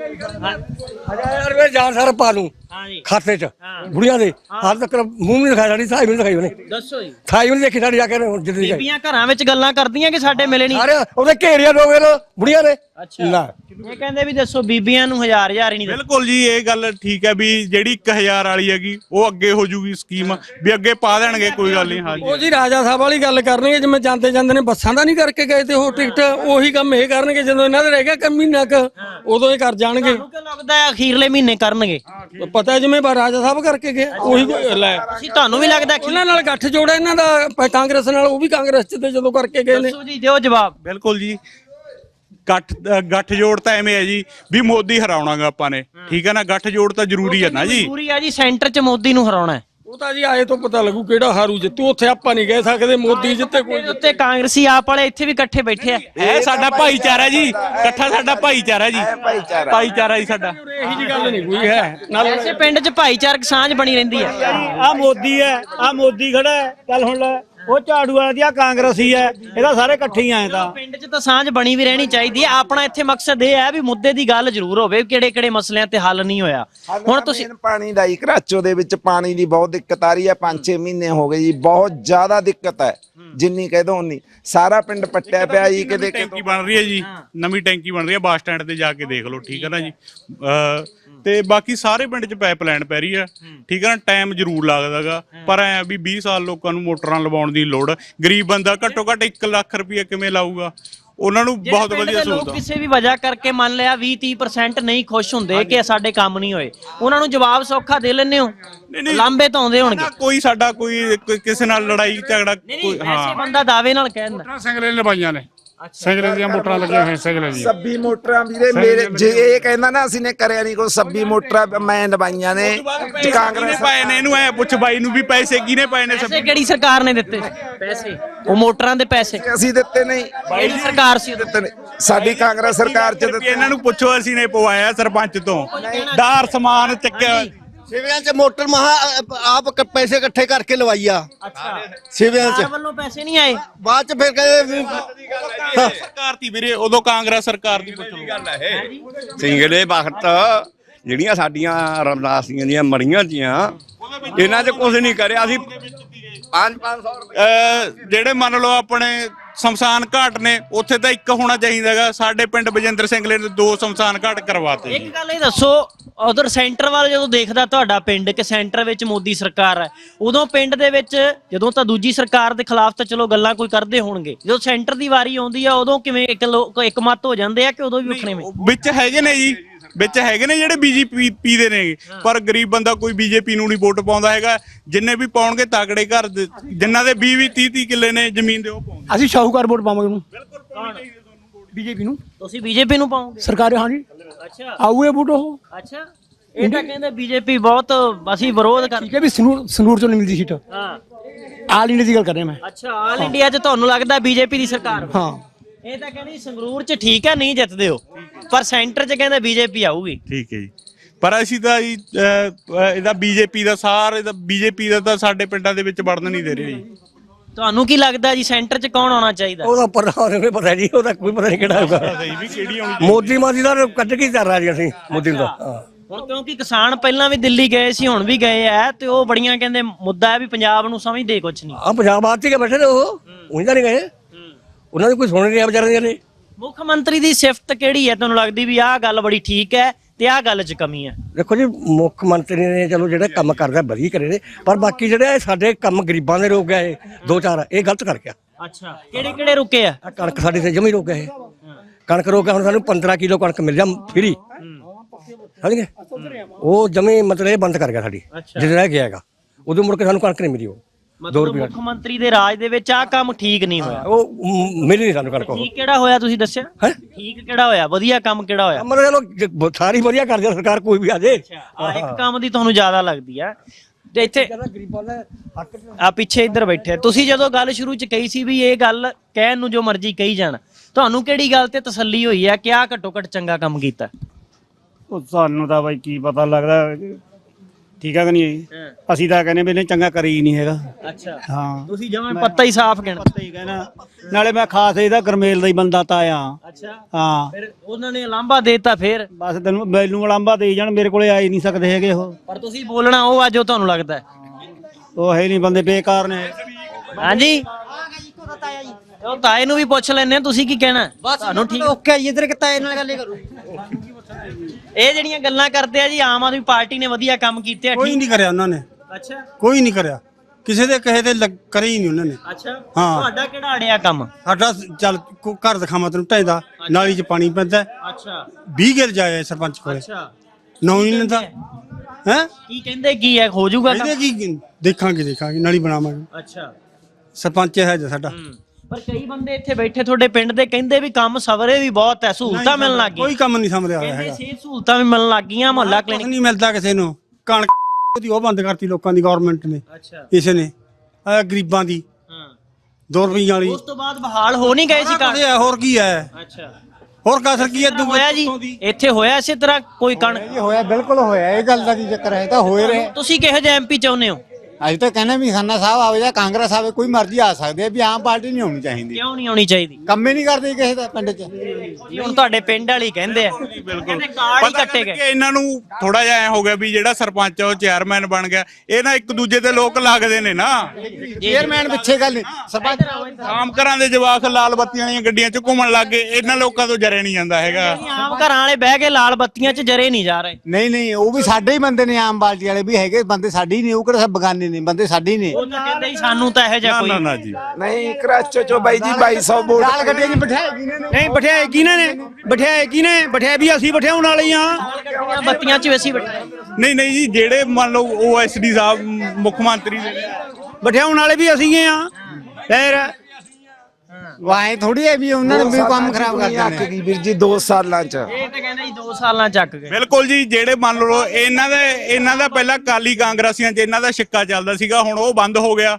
ਹਜ਼ਾਰ ਰੁਪਏ ਜਾਨ ਸਰ ਪਾ ਲੂੰ ਹਾਂਜੀ। ਖਾਤੇ 'ਚ ਬੁੜੀਆਂ ਦੇ। ਹਾਲ ਤੱਕ ਮੂੰਹ ਨਹੀਂ ਦਿਖਾਇਆ ਸਾਡੀ ਸਾਈ ਵੀ ਨਹੀਂ ਦਿਖਾਈ ਉਹਨੇ। ਦੱਸੋ ਜੀ। ਸਾਈ ਵੀ ਨਹੀਂ ਦੇਖੀ ਸਾਡੀ ਜਾ ਕੇ ਹੁਣ ਜਿੱਦ ਦੀ ਜਾਈ ਬੀਬੀਆਂ ਘਰਾਂ ਵਿੱਚ ਗੱਲਾਂ ਕਰਦੀਆਂ ਕਿ ਸਾਡੇ ਮਿਲੇ ਨਹੀਂ? ਸਾਰੇ ਉਹਦੇ ਘੇਰਿਆ ਲੋਕ ਇਹਨੂੰ ਬੁੜੀਆਂ ਨੇ ਅੱਛਾ। ਨਾ। ਇਹ ਕਹਿੰਦੇ ਵੀ ਦੱਸੋ ਬੀਬੀਆਂ ਨੂੰ ਹਜ਼ਾਰ ਹਜ਼ਾਰ ਹੀ ਨਹੀਂ ਦਿੰਦੇ ਬਿਲਕੁਲ ਜੀ ਇਹ ਗੱਲ ਠੀਕ ਹੈ ਵੀ ਜਿਹੜੀ 1000 ਵਾਲੀ ਹੈਗੀ ਉਹ ਅੱਗੇ ਹੋ ਜੂਗੀ ਸਕੀਮ ਵੀ ਅੱਗੇ ਪਾ ਦੇਣਗੇ ਕੋਈ ਗੱਲ ਨਹੀਂ ਹਾਂਜੀ। ਉਹ ਜੀ ਰਾਜਾ ਸਾਹਿਬ ਵਾਲੀ ਗੱਲ ਕਰਨਗੇ ਜਿਵੇਂ ਜਾਂਦੇ ਜਾਂਦੇ ਨੇ ਬੱਸਾਂ ਦਾ ਨਹੀਂ ਕਰਕੇ ਗਏ ਤੇ ਉਹ ਟਿਕਟ ਉਹੀ ਕੰਮ ਇਹ ਕਰਨਗੇ ਜਦੋਂ ਇਹਨਾਂ ਦੇ ਰਹਿ ਗਿਆ ਕੰਮ ਮਹੀਨਾ ਕੁ ਉਦੋਂ ਇਹ ਕਰ ਜਾਣਗੇ। ਤੁਹਾਨੂੰ ਕਿਉਂ ਲੱਗਦਾ ਹੈ ਅਖੀਰਲੇ ਮਹੀਨੇ ਕਰਨਗੇ? ਪਤਾ ਜਿਵੇਂ ਬਾ ਰਾਜਾ ਸਾਹਿਬ ਕਰਕੇ ਗਏ ਉਹੀ ਕੋਈ- ਲੈ। ਤੁਸੀਂ ਤੁਹਾਨੂੰ ਵੀ ਲੱਗਦਾ ਕਿ ਉਹਨਾਂ ਨਾਲ ਗੱਠ ਜੋੜਾ ਇਹਨਾਂ ਦਾ ਪ- ਕਾਂਗਰਸ ਨਾਲ ਉਹ ਵੀ ਕਾਂਗਰਸ ਚ ਤੇ ਜਦੋਂ ਕਰਕੇ ਗਏ ਨੇ। ਦੱਸੋ ਜੀ ਦਿਓ ਜਵਾਬ। ਬਿਲਕੁਲ ਜੀ। ਗੱਠ ਅ, ਗੱਠ ਜੋੜ ਤਾਂ ਐਵੇਂ ਹੈ ਜੀ ਵੀ ਮੋਦੀ ਹਰਾਉਣਾਗਾ ਆਪਾਂ ਨੇ। ਠੀਕ ਹੈ ਨਾ ਗੱਠ ਜੋੜ ਤਾਂ ਜ਼ਰੂਰੀ ਹੈ ਨਾ ਜੀ। ਪੂਰੀ ਆ ਜੀ ਸੈਂਟਰ 'ਚ ਮੋਦੀ ਨੂੰ ਹਰਾਉਣਾ ਹੈ। ਉਹ ਤਾਂ ਜੀ ਆਏ ਤੋਂ ਪਤਾ ਲੱਗੂ ਕਿਹੜਾ ਹਾਰੂ ਜਿੱਤੂ ਉੱਥੇ ਆਪਾਂ ਨਹੀਂ ਕਹਿ ਸਕਦੇ ਮੋਦੀ ਜਿੱਤੇ ਕੋਈ ਇਹਦੇ ਉੱਤੇ ਕਾਂਗਰਸੀ ਆਪ ਵਾਲੇ ਇੱਥੇ ਵੀ ਇਕੱਠੇ ਬੈਠੇ ਆ। ਇਹ ਸਾਡਾ ਭਾਈਚਾਰਾ ਜੀ ਇਕੱਠਾ ਸਾਡਾ ਭਾਈਚਾਰਾ। ਜੀ। ਭਾਈਚਾਰਾ। ਭਾਈਚਾਰਾ ਜੀ ਸਾਡਾ। ਇਹੀ ਜੀ ਗੱਲ ਨਹੀਂ ਕੋਈ ਹੈ ਨਾਲ ਐਸੇ ਪਿੰਡ 'ਚ ਭਾਈਚਾਰਕ ਸਾਂਝ ਬਣੀ ਰਹਿੰਦੀ ਹੈ ਆ ਮੋਦੀ ਹੈ ਆ ਮੋਦੀ ਖੜਾ ਹੈ ਚੱਲ ਹੁਣ ਲੈ। ਉਹ ਝਾੜੂ ਵਾਲਾ ਦੀ ਆ ਕਾਂਗਰਸੀ ਹੈ ਇਹਦਾ ਸਾਰੇ ਇਕੱਠੇ ਹੀ ਆਏ ਤਾਂ। ਪਿੰਡ 'ਚ ਤਾਂ ਸਾਂਝ ਬਣੀ ਵੀ ਰਹਿਣੀ ਚਾਹੀਦੀ ਹੈ ਆਪਣਾ ਇੱਥੇ ਮਕਸਦ ਇਹ ਹੈ ਵੀ ਮੁੱਦੇ ਦੀ ਗੱਲ ਜ਼ਰੂਰ ਹੋਵੇ ਕਿਹੜੇ ਕਿਹੜੇ ਮਸਲਿਆਂ ਤੇ ਹੱਲ ਨਹੀਂ ਹੋਇਆ। ਹੁਣ ਤੁਸੀਂ ਪਾਣੀ ਦਾ ਹੀ ਘਰਾਚੋ ਦੇ ਵਿੱਚ ਪਾਣੀ ਦੀ ਬਹੁਤ ਦਿੱਕਤ ਆ ਰਹੀ ਹੈ 5-6 ਮਹੀਨੇ ਹੋ ਗਏ ਜੀ ਬਹੁਤ ਜ਼ਿਆਦਾ ਦਿੱਕਤ ਹੈ ਜਿੰਨੀ ਕਹਿ ਦੋ ਉਨੀ। ਸਾਰਾ ਪਿੰਡ ਪੱਟਿਆ ਪਿਆ ਜੀ ਕਿਤੇ ਟੈਂਕੀ ਬਣ ਰਹੀ ਹੈ ਜੀ। ਨਵੀਂ ਟੈਂਕੀ ਬਣ ਰਹੀ ਹੈ ਬੱਸ ਸਟੈਂਡ ਤੇ ਜਾ ਕੇ ਦੇਖ ਲਓ ਠੀਕ ਹੈ ਨਾ ਜੀ। ਤੇ ਬਾਕੀ ਸਾਰੇ ਪਿੰਡ 'ਚ ਪਾਈਪਲਾਈਨ ਪੈ ਰਹੀ ਹੈ। ਠੀਕ ਹੈ ਨਾ ਟਾਈਮ ਜ਼ਰੂਰ ਲੱਗਦਾਗਾ ਪਰ ਐ ਵੀ 20 ਸਾਲ ਲੋਕਾਂ ਨੂੰ ਮੋਟਰਾਂ ਲਵਾਉਣ ਦੀ ਲੋੜ ਗਰੀਬ ਬੰਦਾ ਘੱਟੋ ਘੱਟ 1 ਲੱਖ ਰੁਪਏ ਕਿਵੇਂ ਲਾਊਗਾ? ਉਹਨਾਂ ਨੂੰ ਬਹੁਤ ਪਿੰਡ ਵਧੀਆ ਦੇ ਲੋਕ ਸਹੂਲਤ। ਕਿਸੇ ਵੀ ਵਜ੍ਹਾ ਕਰਕੇ ਮੰਨ ਲਿਆ 20-30% ਨਹੀਂ ਖੁਸ਼ ਹੁੰਦੇ ਕਿ ਸਾਡੇ ਕੰਮ ਨਹੀਂ ਹੋਏ ਉਹਨਾਂ ਨੂੰ ਜਵਾਬ ਸੌਖਾ ਦੇ ਲੈਂਦੇ ਹੋ? ਨਹੀਂ। ਲਾਂਬੇ ਤਾਂ ਆਉਂਦੇ ਹੋਣਗੇ। ਨਾ ਕੋਈ ਸਾਡਾ ਕੋਈ ਕੋਈ ਕਿਸੇ ਨਾਲ ਲੜਾਈ ਝਗੜਾ ਕੋਈ ਨਹੀਂ ਐਸੇ ਬੰਦਾ ਦਾਅਵੇ ਨਾਲ ਕਹਿੰਦਾ ਮੋਟਰਾਂ ਸਿੰਗਲੇ ਨੇ ਲਵਾਈਆਂ ਨੇ। ਸਿੰਗਲੇ ਦੀਆਂ ਮੋਟਰਾਂ ਲੱਗੀਆਂ ਹੋਈਆਂ ਸਿੰਗਲੇ ਦੀਆਂ ਸੱਬੀ ਮੋਟਰਾਂ ਵੀਰੇ ਮੇਰੇ ਜੇ ਇਹ ਕਹਿੰਦਾ ਨਾ ਅਸੀਂ ਨੇ ਕਰਿਆ ਨਹੀਂ ਕੋਈ ਸੱਬੀ ਮੋਟਰਾਂ ਮੈਂ ਦਵਾਈਆਂ ਨੇ। ਕਾਂਗਰਸ ਪਾਏ ਨੇ? ਇਹਨੂੰ ਐ ਪੁੱਛ ਬਾਈ ਨੂੰ ਵੀ ਪੈਸੇ ਕਿਹਨੇ ਪਾਏ ਨੇ ਪੈਸੇ ਕਿਹੜੀ ਸਰਕਾਰ ਨੇ ਦਿੱਤੇ? ਪੈਸੇ। ਉਹ ਮੋਟਰਾਂ ਦੇ ਪੈਸੇ। ਅਸੀਂ ਦਿੱਤੇ ਨਹੀਂ। ਕਿਹੜੀ ਸਰਕਾਰ ਸੀ? ਦਿੱਤੇ ਨਹੀਂ। ਸਾਡੀ ਕਾਂਗਰਸ ਸਰਕਾਰ ਚ ਦਿੱਤੇ। ਇਹਨਾਂ ਨੂੰ ਪੁੱਛੋ ਅਸੀਂ ਨੇ ਪਵਾਇਆ ਸਰਪੰਚ ਤੋਂ। ਦਾਰ ਸਮਾਨ ਚੱਕਿਆ। ਸਿਵਿਆਂ 'ਚ ਮੋਟਰ ਮਹਾ ਆਪ ਕ- ਪੈਸੇ ਇਕੱਠੇ ਕਰਕੇ ਲਵਾਈ ਆ। ਅੱਛਾ। ਸਿਵਿਆਂ 'ਚ। ਸਰਕਾਰ ਵੱਲੋਂ ਪੈਸੇ ਨਹੀਂ ਆਏ? ਬਾਅਦ 'ਚ ਫਿਰ ਕਹਿੰਦੇ ਵੀ ਸਰਕਾਰ ਦੀ ਵੀਰੇ ਉਦੋਂ ਕਾਂਗਰਸ ਸਰਕਾਰ ਦੀ ਪੁੱਛ ਲਓ। ਗੱਲ ਹੈ ਇਹ। ਸਿੰਗਲੇ ਵਕਤ ਜਿਹੜੀਆਂ ਸਾਡੀਆਂ ਰਮਦਾਸੀਆਂ ਦੀਆਂ ਮੜੀਆਂ ਤੀਆਂ ਇਹਨਾਂ 'ਚ ਕੁਝ ਨਹੀਂ ਕਰਿਆ। ਅਸੀਂ 5-500 ਰੁਪਏ। ਅਹ ਜਿਹੜੇ ਮੰਨ ਲਓ ਆਪਣੇ ਸ਼ਮਸ਼ਾਨ ਘਾਟ ਨੇ ਉੱਥੇ ਤਾਂ ਇੱਕ ਹੋਣਾ ਚਾਹੀਦਾਗਾ ਸਾਡੇ ਪਿੰਡ ਬਜਿੰਦਰ ਸਿੰਘ ਨੇ ਦੋ ਸ਼ਮਸ਼ਾਨ ਘਾਟ ਕਰਵਾਤੇ ਜੀ। ਇੱਕ ਗੱਲ ਇਹ ਦੱਸੋ ਉਧਰ ਸੈਂਟਰ ਵੱਲ ਜਦੋਂ ਦੇਖਦਾ ਤੁਹਾਡਾ ਪਿੰਡ ਕਿ ਸੈਂਟਰ ਵਿੱਚ ਮੋਦੀ ਸਰਕਾਰ ਹੈ ਉਦੋਂ ਪਿੰਡ ਦੇ ਵਿੱਚ ਜਦੋਂ ਤਾਂ ਦੂਜੀ ਸਰਕਾਰ ਦੇ ਖਿਲਾਫ ਤਾਂ ਚਲੋ ਗੱਲਾਂ ਕੋਈ ਕਰਦੇ ਹੋਣਗੇ। ਜਦੋਂ ਸੈਂਟਰ ਦੀ ਵਾਰੀ ਆਉਂਦੀ ਆ ਉਦੋਂ ਕਿਵੇਂ ਇੱਕ ਲੋਕ ਇੱਕ ਮਤ ਹੋ ਜਾਂਦੇ ਆ ਕਿ ਉਦੋਂ ਵੀ ਉੱਠਣੇ ਵਿੱਚ ਹੈਗੇ ਨੇ ਜੀ। ਵਿੱਚ ਹੈਗੇ ਨੇ ਜਿਹੜੇ ਬੀਜੇਪੀ ਪੀ ਦੇ ਨੇ। ਪਰ ਗਰੀਬ ਬੰਦਾ ਕੋਈ ਬੀਜੇਪੀ ਨੂੰ ਨਹੀਂ ਵੋਟ ਪਾਉਂਦਾ ਹੈਗਾ। ਜਿੰਨੇ ਵੀ ਪਾਉਣਗੇ ਤਾਕੜੇ ਘਰ ਦੇ ਜਿਨ੍ਹਾਂ ਦੇ 20 20 30 30 ਕਿੱਲੇ ਨੇ ਜ਼ਮੀਨ ਦੇ ਉਹ ਪਾਉਂਦੇ। ਅਸੀਂ ਸ਼ਾਹੂਕਾਰ ਵੋਟ ਪਾਵਾਂਗੇ ਉਹਨੂੰ। ਬੀਜੇਪੀ ਨੂੰ। ਤੁਸੀਂ ਬੀਜੇਪੀ ਨੂੰ ਪਾਓਗੇ? ਸਰਕਾਰ ਹਾਂਜੀ। ਅੱਛਾ। ਆਊਏ ਵੋਟ ਉਹ। ਅੱਛਾ। ਇਹ ਤਾਂ ਕਹਿੰਦੇ ਬੀਜੇਪੀ ਬਹੁਤ ਅਸੀਂ ਵਿਰੋਧ ਕਰ ਠੀਕ ਹੈ ਵੀ ਸੰਗਰੂਰ ਸੰਗਰੂਰ ਚੋਂ ਨਹੀਂ ਮਿਲਦੀ ਸੀਟ। ਹਾਂ। ਆਲ ਇੰਡੀਆ ਦੀ ਗੱਲ ਕਰ ਰਿਹਾ ਮੈਂ। ਅੱਛਾ ਆਲ ਇੰਡੀਆ 'ਚ ਤੁਹਾਨੂੰ ਲੱਗਦਾ ਬੀਜੇਪੀ ਦੀ ਸਰਕਾਰ ਹਾਂ। ਇਹ ਤਾਂ ਕਹਿੰਦੀ ਸੰਗਰੂਰ 'ਚ ਠੀਕ ਹੈ ਨਹੀਂ ਜਿੱਤਦੇ ਹੋ ਪਰ ਸੈਂਟਰ 'ਚ ਕਹਿੰਦੇ ਬੀਜੇਪੀ ਆਊਗੀ। ਠੀਕ ਹੈ ਜੀ। ਪਰ ਅਸੀਂ ਤਾਂ ਜੀ ਅਹ, ਅਹ, ਇਹਦਾ ਬੀਜੇਪੀ ਦਾ ਸਾਰ ਇਹਦਾ ਬੀਜੇਪੀ ਦਾ ਤਾਂ ਸਾਡੇ ਪਿੰਡਾਂ ਦੇ ਵਿੱਚ ਵੜਨ ਨਹੀਂ ਦੇ ਰਹੇ ਜੀ। ਤੁਹਾਨੂੰ ਕੀ ਲੱਗਦਾ ਜੀ ਸੈਂਟਰ 'ਚ ਕੌਣ ਆਉਣਾ ਚਾਹੀਦਾ? ਉਹਦਾ ਪਰ ਉਹਨੂੰ ਪਤਾ ਜੀ ਉਹਦਾ ਕੋਈ ਪਤਾ ਨਹੀਂ ਕਿਹੜਾ ਹੋਊਗਾ ਸਹੀ ਵੀ ਕਿਹੜੀ ਆਉਣੀ ਮੋਦੀ ਮਾਦੀ ਦਾ ਕੱਢ ਕੇ ਚੱਲ ਰਿਹਾ ਜੀ ਅਸੀਂ ਮੋਦੀ ਦਾ ਹਾਂ। ਹੁਣ ਕਿਉਂਕਿ ਕਿਸਾਨ ਪਹਿਲਾਂ ਵੀ ਦਿੱਲੀ ਗਏ ਸੀ ਹੁਣ ਵੀ ਗਏ ਆ ਤੇ ਉਹ ਬੜੀਆਂ ਕਹਿੰਦੇ ਮੁੱਦਾ ਹੈ ਵੀ ਪੰਜਾਬ ਨੂੰ ਸਮਝਦੇ ਕੁਝ ਨਹੀਂ। ਆ ਪੰਜਾਬ ਆਤੇ ਕੇ ਬੈਠੇ ਨੇ ਉਹ ਉਹੀ ਤਾਂ ਨਹੀਂ ਗਏ। ਉਹਨਾਂ ਦੀ ਕੋਈ ਸੁਣ ਨਹੀਂ ਰਿਹਾ ਵਿਚਾਰਿਆਂ ਨੇ ਮੁੱਖ ਮੰਤਰੀ ਦੀ ਸਿਫਤ ਕਿਹੜੀ ਹੈ? ਤੁਹਾਨੂੰ ਲੱਗਦੀ ਵੀ ਆਹ ਗੱਲ ਬੜੀ ਠੀਕ ਹੈ ਤੇ ਆਹ ਗੱਲ 'ਚ ਕਮੀ ਹੈ। ਦੇਖੋ ਜੀ ਮੁੱਖ ਮੰਤਰੀ ਨੇ ਚਲੋ ਜਿਹੜਾ ਕੰਮ ਕਰਦਾ ਵਧੀਆ ਕਰੇ ਨੇ ਪਰ ਬਾਕੀ ਜਿਹੜੇ ਇਹ ਸਾਡੇ ਕੰਮ ਗਰੀਬਾਂ ਦੇ ਰੋਕ ਗਏ ਦੋ ਚਾਰ ਇਹ ਗਲਤ ਕਰ ਗਿਆ। ਅੱਛਾ ਕਿਹੜੇ ਕਿਹੜੇ ਰੁਕੇ ਆ? ਕਣਕ ਸਾਡੇ ਤੇ ਜਮੀ ਰੋਕ ਗਏ ਕਣਕ ਰੋਕ ਗਿਆ ਹੁਣ ਸਾਨੂੰ 15 ਕਿਲੋ ਕਣਕ ਮਿਲ ਜਾ ਫਰੀ। ਸਮਝ ਗਏ? ਉਹ ਜਮੀ ਮਤਲਬ ਇਹ ਬੰਦ ਕਰ ਗਿਆ ਸਾਡੀ ਜਿਹੜਾ ਰਹਿ ਗਿਆ ਹੈਗਾ। ਉਦੋਂ ਮੁੜ ਕੇ ਸਾਨੂੰ ਕਣਕ ਨਹੀਂ ਮਿਲੀ ਉਹ। ਦੋ ਮਤਲਬ ਰੁਪਏ ਮੁੱਖ ਮੰਤਰੀ ਦੇ ਰਾਜ ਦੇ ਵਿੱਚ ਆਹ ਕੰਮ ਠੀਕ ਨਹੀਂ ਹੋਇਆ। ਉਹ ਮ, ਮਿਲੀ ਨਹੀਂ ਸਾਨੂੰ ਕਣਕ ਉਹ ਠੀਕ ਕਿਹੜਾ ਹੋਇਆ ਤੁਸੀਂ ਦੱਸਿਆ? ਹੈ? ਠੀਕ ਕਿਹੜਾ ਹੋਇਆ? ਵਧੀਆ ਕੰਮ ਕਿਹੜਾ ਹੋਇਆ? ਮਤਲਬ ਚਲੋ ਜ- ਬ- ਸਾਰੀ ਵਧੀਆ ਕਰਦੀ ਆ ਸਰਕਾਰ ਕੋਈ ਵੀ ਆ ਜੇ। ਆ ਇੱਕ ਕੰਮ ਦੀ ਤੁਹਾਨੂੰ ਜ਼ਿਆਦਾ ਲੱਗਦੀ ਆ। ਤੇ ਇੱਥੇ ਗਰੀਬਾਂ ਦਾ ਹੱਕ ਆ ਪਿੱਛੇ ਇੱਧਰ ਬੈਠੇ। ਤੁਸੀਂ ਜਦੋਂ ਗੱਲ ਸ਼ੁਰੂ ਚ ਕਹੀ ਸੀ ਵੀ ਇਹ ਗੱਲ ਕਹਿਣ ਨੂੰ ਜੋ ਮਰਜ਼ੀ ਕਹੀ ਜਾਣ ਤੁਹਾਨੂੰ ਕਿਹੜੀ ਗੱਲ ਤੇ ਤਸੱਲੀ ਹੋਈ ਆ ਕਿ ਆ ਘੱਟੋ ਘੱਟ ਚੰਗਾ ਕੰਮ ਕੀਤਾ? ਉਹ ਸਾਨੂੰ ਤਾਂ ਬਾਈ ਕੀ ਪਤਾ ਲੱਗਦਾ ਠੀਕ ਹੈ ਕਿ ਨਹੀਂ? ਅਸੀਂ ਤਾਂ ਕਹਿੰਦੇ ਵੀ ਇਹਨੇ ਚੰਗਾ ਕਰੀ ਹੀ ਨਹੀਂ ਹੈਗਾ। ਅੱਛਾ। ਹਾਂ। ਤੁਸੀਂ ਜਮਾਂ ਪੱਤਾ ਹੀ ਸਾਫ਼ ਗਿਣ ਪਤਾ ਹੀ ਕਹਿਣਾ। ਨਾਲੇ ਮੈਂ ਖਾਸ ਇਹਦਾ ਗਰਮੇਲ ਦਾ ਹੀ ਬੰਦਾ ਤਾਂ ਆ। ਅੱਛਾ। ਹਾਂ। ਫਿਰ ਉਹਨਾਂ ਨੇ ਲਾਂਭਾ ਦੇਤਾ ਫਿਰ? ਬਸ ਤੈਨੂੰ ਮੈਨੂੰ ਉਲਾਂਬਾ ਦੇ ਜਾਣ ਮੇਰੇ ਕੋਲੇ ਆ ਹੀ ਨਹੀਂ ਸਕਦੇ ਹੈਗੇ ਉਹ। ਪਰ ਤੁਸੀਂ ਬੋਲਣਾ ਉਹ ਆ ਜੋ ਤੁਹਾਨੂੰ ਲੱਗਦਾ। ਹੈ। ਉਹ ਹੈ ਨਹੀਂ ਬੰਦੇ ਬੇਕਾਰ ਨੇ। ਹਾਂਜੀ। ਉਹ ਤਾਏ ਨੂੰ ਵੀ ਪੁੱਛ ਲੈਣੇ ਤੁਸੀਂ ਕੀ ਕਹਿਣਾ? ਤੁਹਾਨੂੰ ਠੀਕ ਓਕੇ ਜੀ ਇਧਰ ਕਿਤਾ ਇਹਨਾਂ ਨਾਲ ਗੱਲ ਕਰੂ। ਇਹ ਜਿਹੜੀਆਂ ਗੱਲਾਂ ਕਰਦੇ ਆ ਜੀ ਆਮ ਆਦਮੀ ਪਾਰਟੀ ਨੇ ਵਧੀਆ ਕੰਮ ਕੀਤੇ ਆ ਕੋਈ ਠੀਕ? ਨਹੀਂ ਕਰਿਆ ਉਹਨਾਂ ਨੇ। ਅੱਛਾ। ਕੋਈ ਨਹੀਂ ਕਰਿਆ। ਕਿਸੇ ਦੇ ਕਹੇ ਤੇ ਲੱਗ- ਕਰੇ ਹੀ ਨਹੀਂ ਉਹਨਾਂ ਨੇ। ਅੱਛਾ। ਹਾਂ। ਤੁਹਾਡਾ ਕਿਹੜਾ ਅੜਿਆ ਕੰਮ? ਸਾਡਾ ਚੱਲ ਕੋ- ਘਰ ਦਿਖਾਵਾਂ ਤੈਨੂੰ ਢੈਦਾ ਨਾਲੀ 'ਚ ਪਾਣੀ ਪੈਂਦਾ। ਅੱਛਾ। 20 ਗਿਰ ਜਾਏ ਸਰਪੰਚ ਕੋਲੇ। ਅੱਛਾ। ਨੌ ਨਹੀਂ ਲੈਂਦਾ। ਹੈ? ਕੀ? ਕਹਿੰਦੇ ਕੀ ਹੈ? ਹੋ ਜਾਊਗਾ ਕੰਮ? ਇਹਦੇ ਕੀ ਦੇਖਾਂਗੇ ਦੇਖਾਂਗੇ। ਨਾਲੀ ਬਣਾਵਾਂਗੇ। ਅੱਛਾ। ਸਰਪੰਚ ਹੈ ਜੀ ਸਾਡਾ। ਪਰ ਕਈ ਬੰਦੇ ਇੱਥੇ ਬੈਠੇ ਤੁਹਾਡੇ ਪਿੰਡ ਦੇ ਕਹਿੰਦੇ ਵੀ ਕੰਮ ਸਵਰੇ ਵੀ ਬਹੁਤ ਹੈ ਸਹੂਲਤਾਂ ਮਿਲਣ ਲੱਗ ਕੋਈ ਕੰਮ ਨਹੀਂ ਸਮਝ ਰਿਹਾ ਕਹਿੰਦੇ ਹੈਗਾ। ਸਿਹਤ ਸਹੂਲਤਾਂ ਵੀ ਮਿਲਣ ਲੱਗ ਗਈਆਂ ਮੁਹੱਲਾ ਕੁਛ ਕਲੀਨਿਕ ਨਹੀਂ ਮਿਲਦਾ ਕਿਸੇ ਨੂੰ। ਕਣਕ ਦੀ ਉਹ ਬੰਦ ਕਰਤੀ ਲੋਕਾਂ ਦੀ ਗਵਰਨਮੈਂਟ ਨੇ। ਅੱਛਾ। ਇਸ ਨੇ। ਆ ਗਰੀਬਾਂ ਦੀ। ਹਾਂ। 2 ਰੁਪਈਆਂ ਵਾਲੀ। ਉਸ ਤੋਂ ਬਾਅਦ ਬਹਾਲ ਹੋ ਨਹੀਂ ਗਏ ਸੀ ਕਾਹਦੇ ਕਾਰਡ ਆ, ਹੋਰ ਕੀ ਹੈ? ਅੱਛਾ। ਹੋਰ ਕਾਸਰ ਕੀ ਹੈ? ਤੂੰ ਹੋਇਆ ਜੀ। ਇੱਥੇ ਹੋਇਆ ਇਸੇ ਤਰ੍ਹਾਂ ਕੋਈ ਕਣ ਹੋਇਆ ਬਿਲਕੁਲ ਹੋਇਆ। ਇਹ ਗੱਲ ਦਾ ਕੀ ਚੱਕਰ ਹੈ? ਤਾਂ ਹੋਏ ਰਹੇ। ਤੁਸੀਂ ਕਿਹੋ ਜਿਹਾ ਐਮਪੀ ਚਾਹੁੰਦੇ ਹੋ? ਅਸੀਂ ਤਾਂ ਕਹਿੰਦੇ ਵੀ ਖਾਨਾ ਸਾਹਿਬ ਆਵੇ ਜਾਂ ਕਾਂਗਰਸ ਆਵੇ ਕੋਈ ਮਰਜ਼ੀ ਆ ਸਕਦੀ ਹੈ ਵੀ ਆਮ ਪਾਰਟੀ ਨਹੀਂ ਹੋਣੀ ਚਾਹੀਦੀ। ਕਿਉਂ ਨਹੀਂ ਆਉਣੀ ਚਾਹੀਦੀ? ਕੰਮ ਹੀ ਨਹੀਂ ਕਰਦੀ ਕਿਸੇ ਦਾ ਪਿੰਡ 'ਚ। ਜੀ ਹੁਣ ਤੁਹਾਡੇ ਪਿੰਡ ਵਾਲੀ ਕਹਿੰਦੇ ਆ। ਬਿਲਕੁਲ ਕਹਿੰਦੇ ਕਾਰਡ ਹੀ ਪਤਾ ਕੱਟੇ ਗਏ। ਕਰਕੇ ਇਹਨਾਂ ਨੂੰ ਥੋੜਾ ਜਿਹਾ ਐ ਹੋ ਗਿਆ ਵੀ ਜਿਹੜਾ ਸਰਪੰਚ ਆ ਉਹ ਚੇਅਰਮੈਨ ਬਣ ਗਿਆ। ਇਹ ਨਾ ਇੱਕ ਦੂਜੇ ਤੇ ਲੋਕ ਲੱਗਦੇ ਨੇ ਨਾ। ਚੇਅਰਮੈਨ ਪਿੱਛੇ ਗੱਲ ਨਹੀਂ। ਸਰਪੰਚ ਆਮ ਘਰਾਂ ਦੇ ਜਵਾਕ ਲਾਲ ਬੱਤੀਆਂ ਵਾਲੀਆਂ ਗੱਡੀਆਂ 'ਚ ਘੁੰਮਣ ਲੱਗ ਗਏ। ਇਹਨਾਂ ਲੋਕਾਂ ਤੋਂ ਜਰੇ ਨਹੀਂ ਜਾਂਦਾ ਹੈਗਾ। ਆਮ ਘਰਾਂ ਵਾਲੇ ਬਹਿ ਕੇ ਲਾਲ ਬੱਤੀਆਂ 'ਚ ਜਰੇ ਨਹੀਂ ਜਾ ਰਹੇ। ਨਹੀਂ ਨਹੀਂ ਉਹ ਵੀ ਸਾਡੇ ਹੀ ਬੰਦੇ ਨੇ ਆਮ ਪਾਰਟੀ ਵਾਲੇ ਵੀ ਹੈਗੇ। ਬੰਦੇ ਸਾਡੇ ਹੀ ਨੇ ਉਹ ਕਿਹੜਾ ਸਭ ਬਗਾਨੇ ਨੇ ਬੰਦੇ ਸਾਡੇ ਹੀ ਨੇ ਉਹ ਤਾਂ ਕਹਿੰਦੇ ਸੀ ਸਾਨੂੰ ਤਾਂ ਇਹੋ ਜਿਹਾ ਨਾ ਕੋਈ ਨਾ ਨਾ ਜੀ। ਨਹੀਂ ਕਰਾਚੋ ਚੋ ਬਾਈ ਜੀ 2200 ਵੋਟ। ਗਾਲ ਗੱਡੀਆਂ 'ਚ ਬਿਠਾਏ ਕਿਨੇ ਨੇ ਨਹੀਂ ਬਿਠਾਏ ਕਿਨੇ ਨੇ ਬਿਠਾਏ ਕਿਨੇ ਬਿਠਾਏ ਵੀ ਅਸੀਂ ਬਿਠਾਉਣ ਵਾਲੇ ਹੀ। ਆ ਗੱਡੀਆਂ ਬੱਤੀਆਂ 'ਚ ਵੀ ਅਸੀਂ ਬੈਠੇ ਨਹੀਂ ਨਹੀਂ ਜੀ ਜਿਹੜੇ ਮੰਨ ਲਓ ਓਐਸਡੀ ਸਾਹਿਬ ਮੁੱਖ ਮੰਤਰੀ ਦੇ ਨੇ। ਬਿਠਾਉਣ ਵਾਲੇ ਵੀ ਅਸੀਂ ਹੀ। ਆ ਫਿਰ ਵਾਏ ਥੋੜੀ ਹੈ ਵੀ ਉਹਨਾਂ ਨੇ ਵੀ ਕੰਮ ਖਰਾਬ ਕਰ ਅੱਕ ਦੇਣਾ। ਗਈ ਵੀਰ ਜੀ 2 ਸਾਲਾਂ ਚ। ਇਹ ਤਾਂ ਕਹਿੰਦੇ ਜੀ 2 ਸਾਲਾਂ ਚੱਕ ਗਏ। ਬਿਲਕੁਲ ਜੀ ਜਿਹੜੇ ਮੰਨ ਲਓ ਇਹਨਾਂ ਦੇ ਇਹਨਾਂ ਦਾ ਪਹਿਲਾਂ ਕਾਲੀ ਕਾਂਗਰਸੀਆਂ 'ਚ ਇਹਨਾਂ ਦਾ ਛਿੱਕਾ ਚੱਲਦਾ ਸੀਗਾ ਹੁਣ ਉਹ ਬੰਦ ਹੋ ਗਿਆ।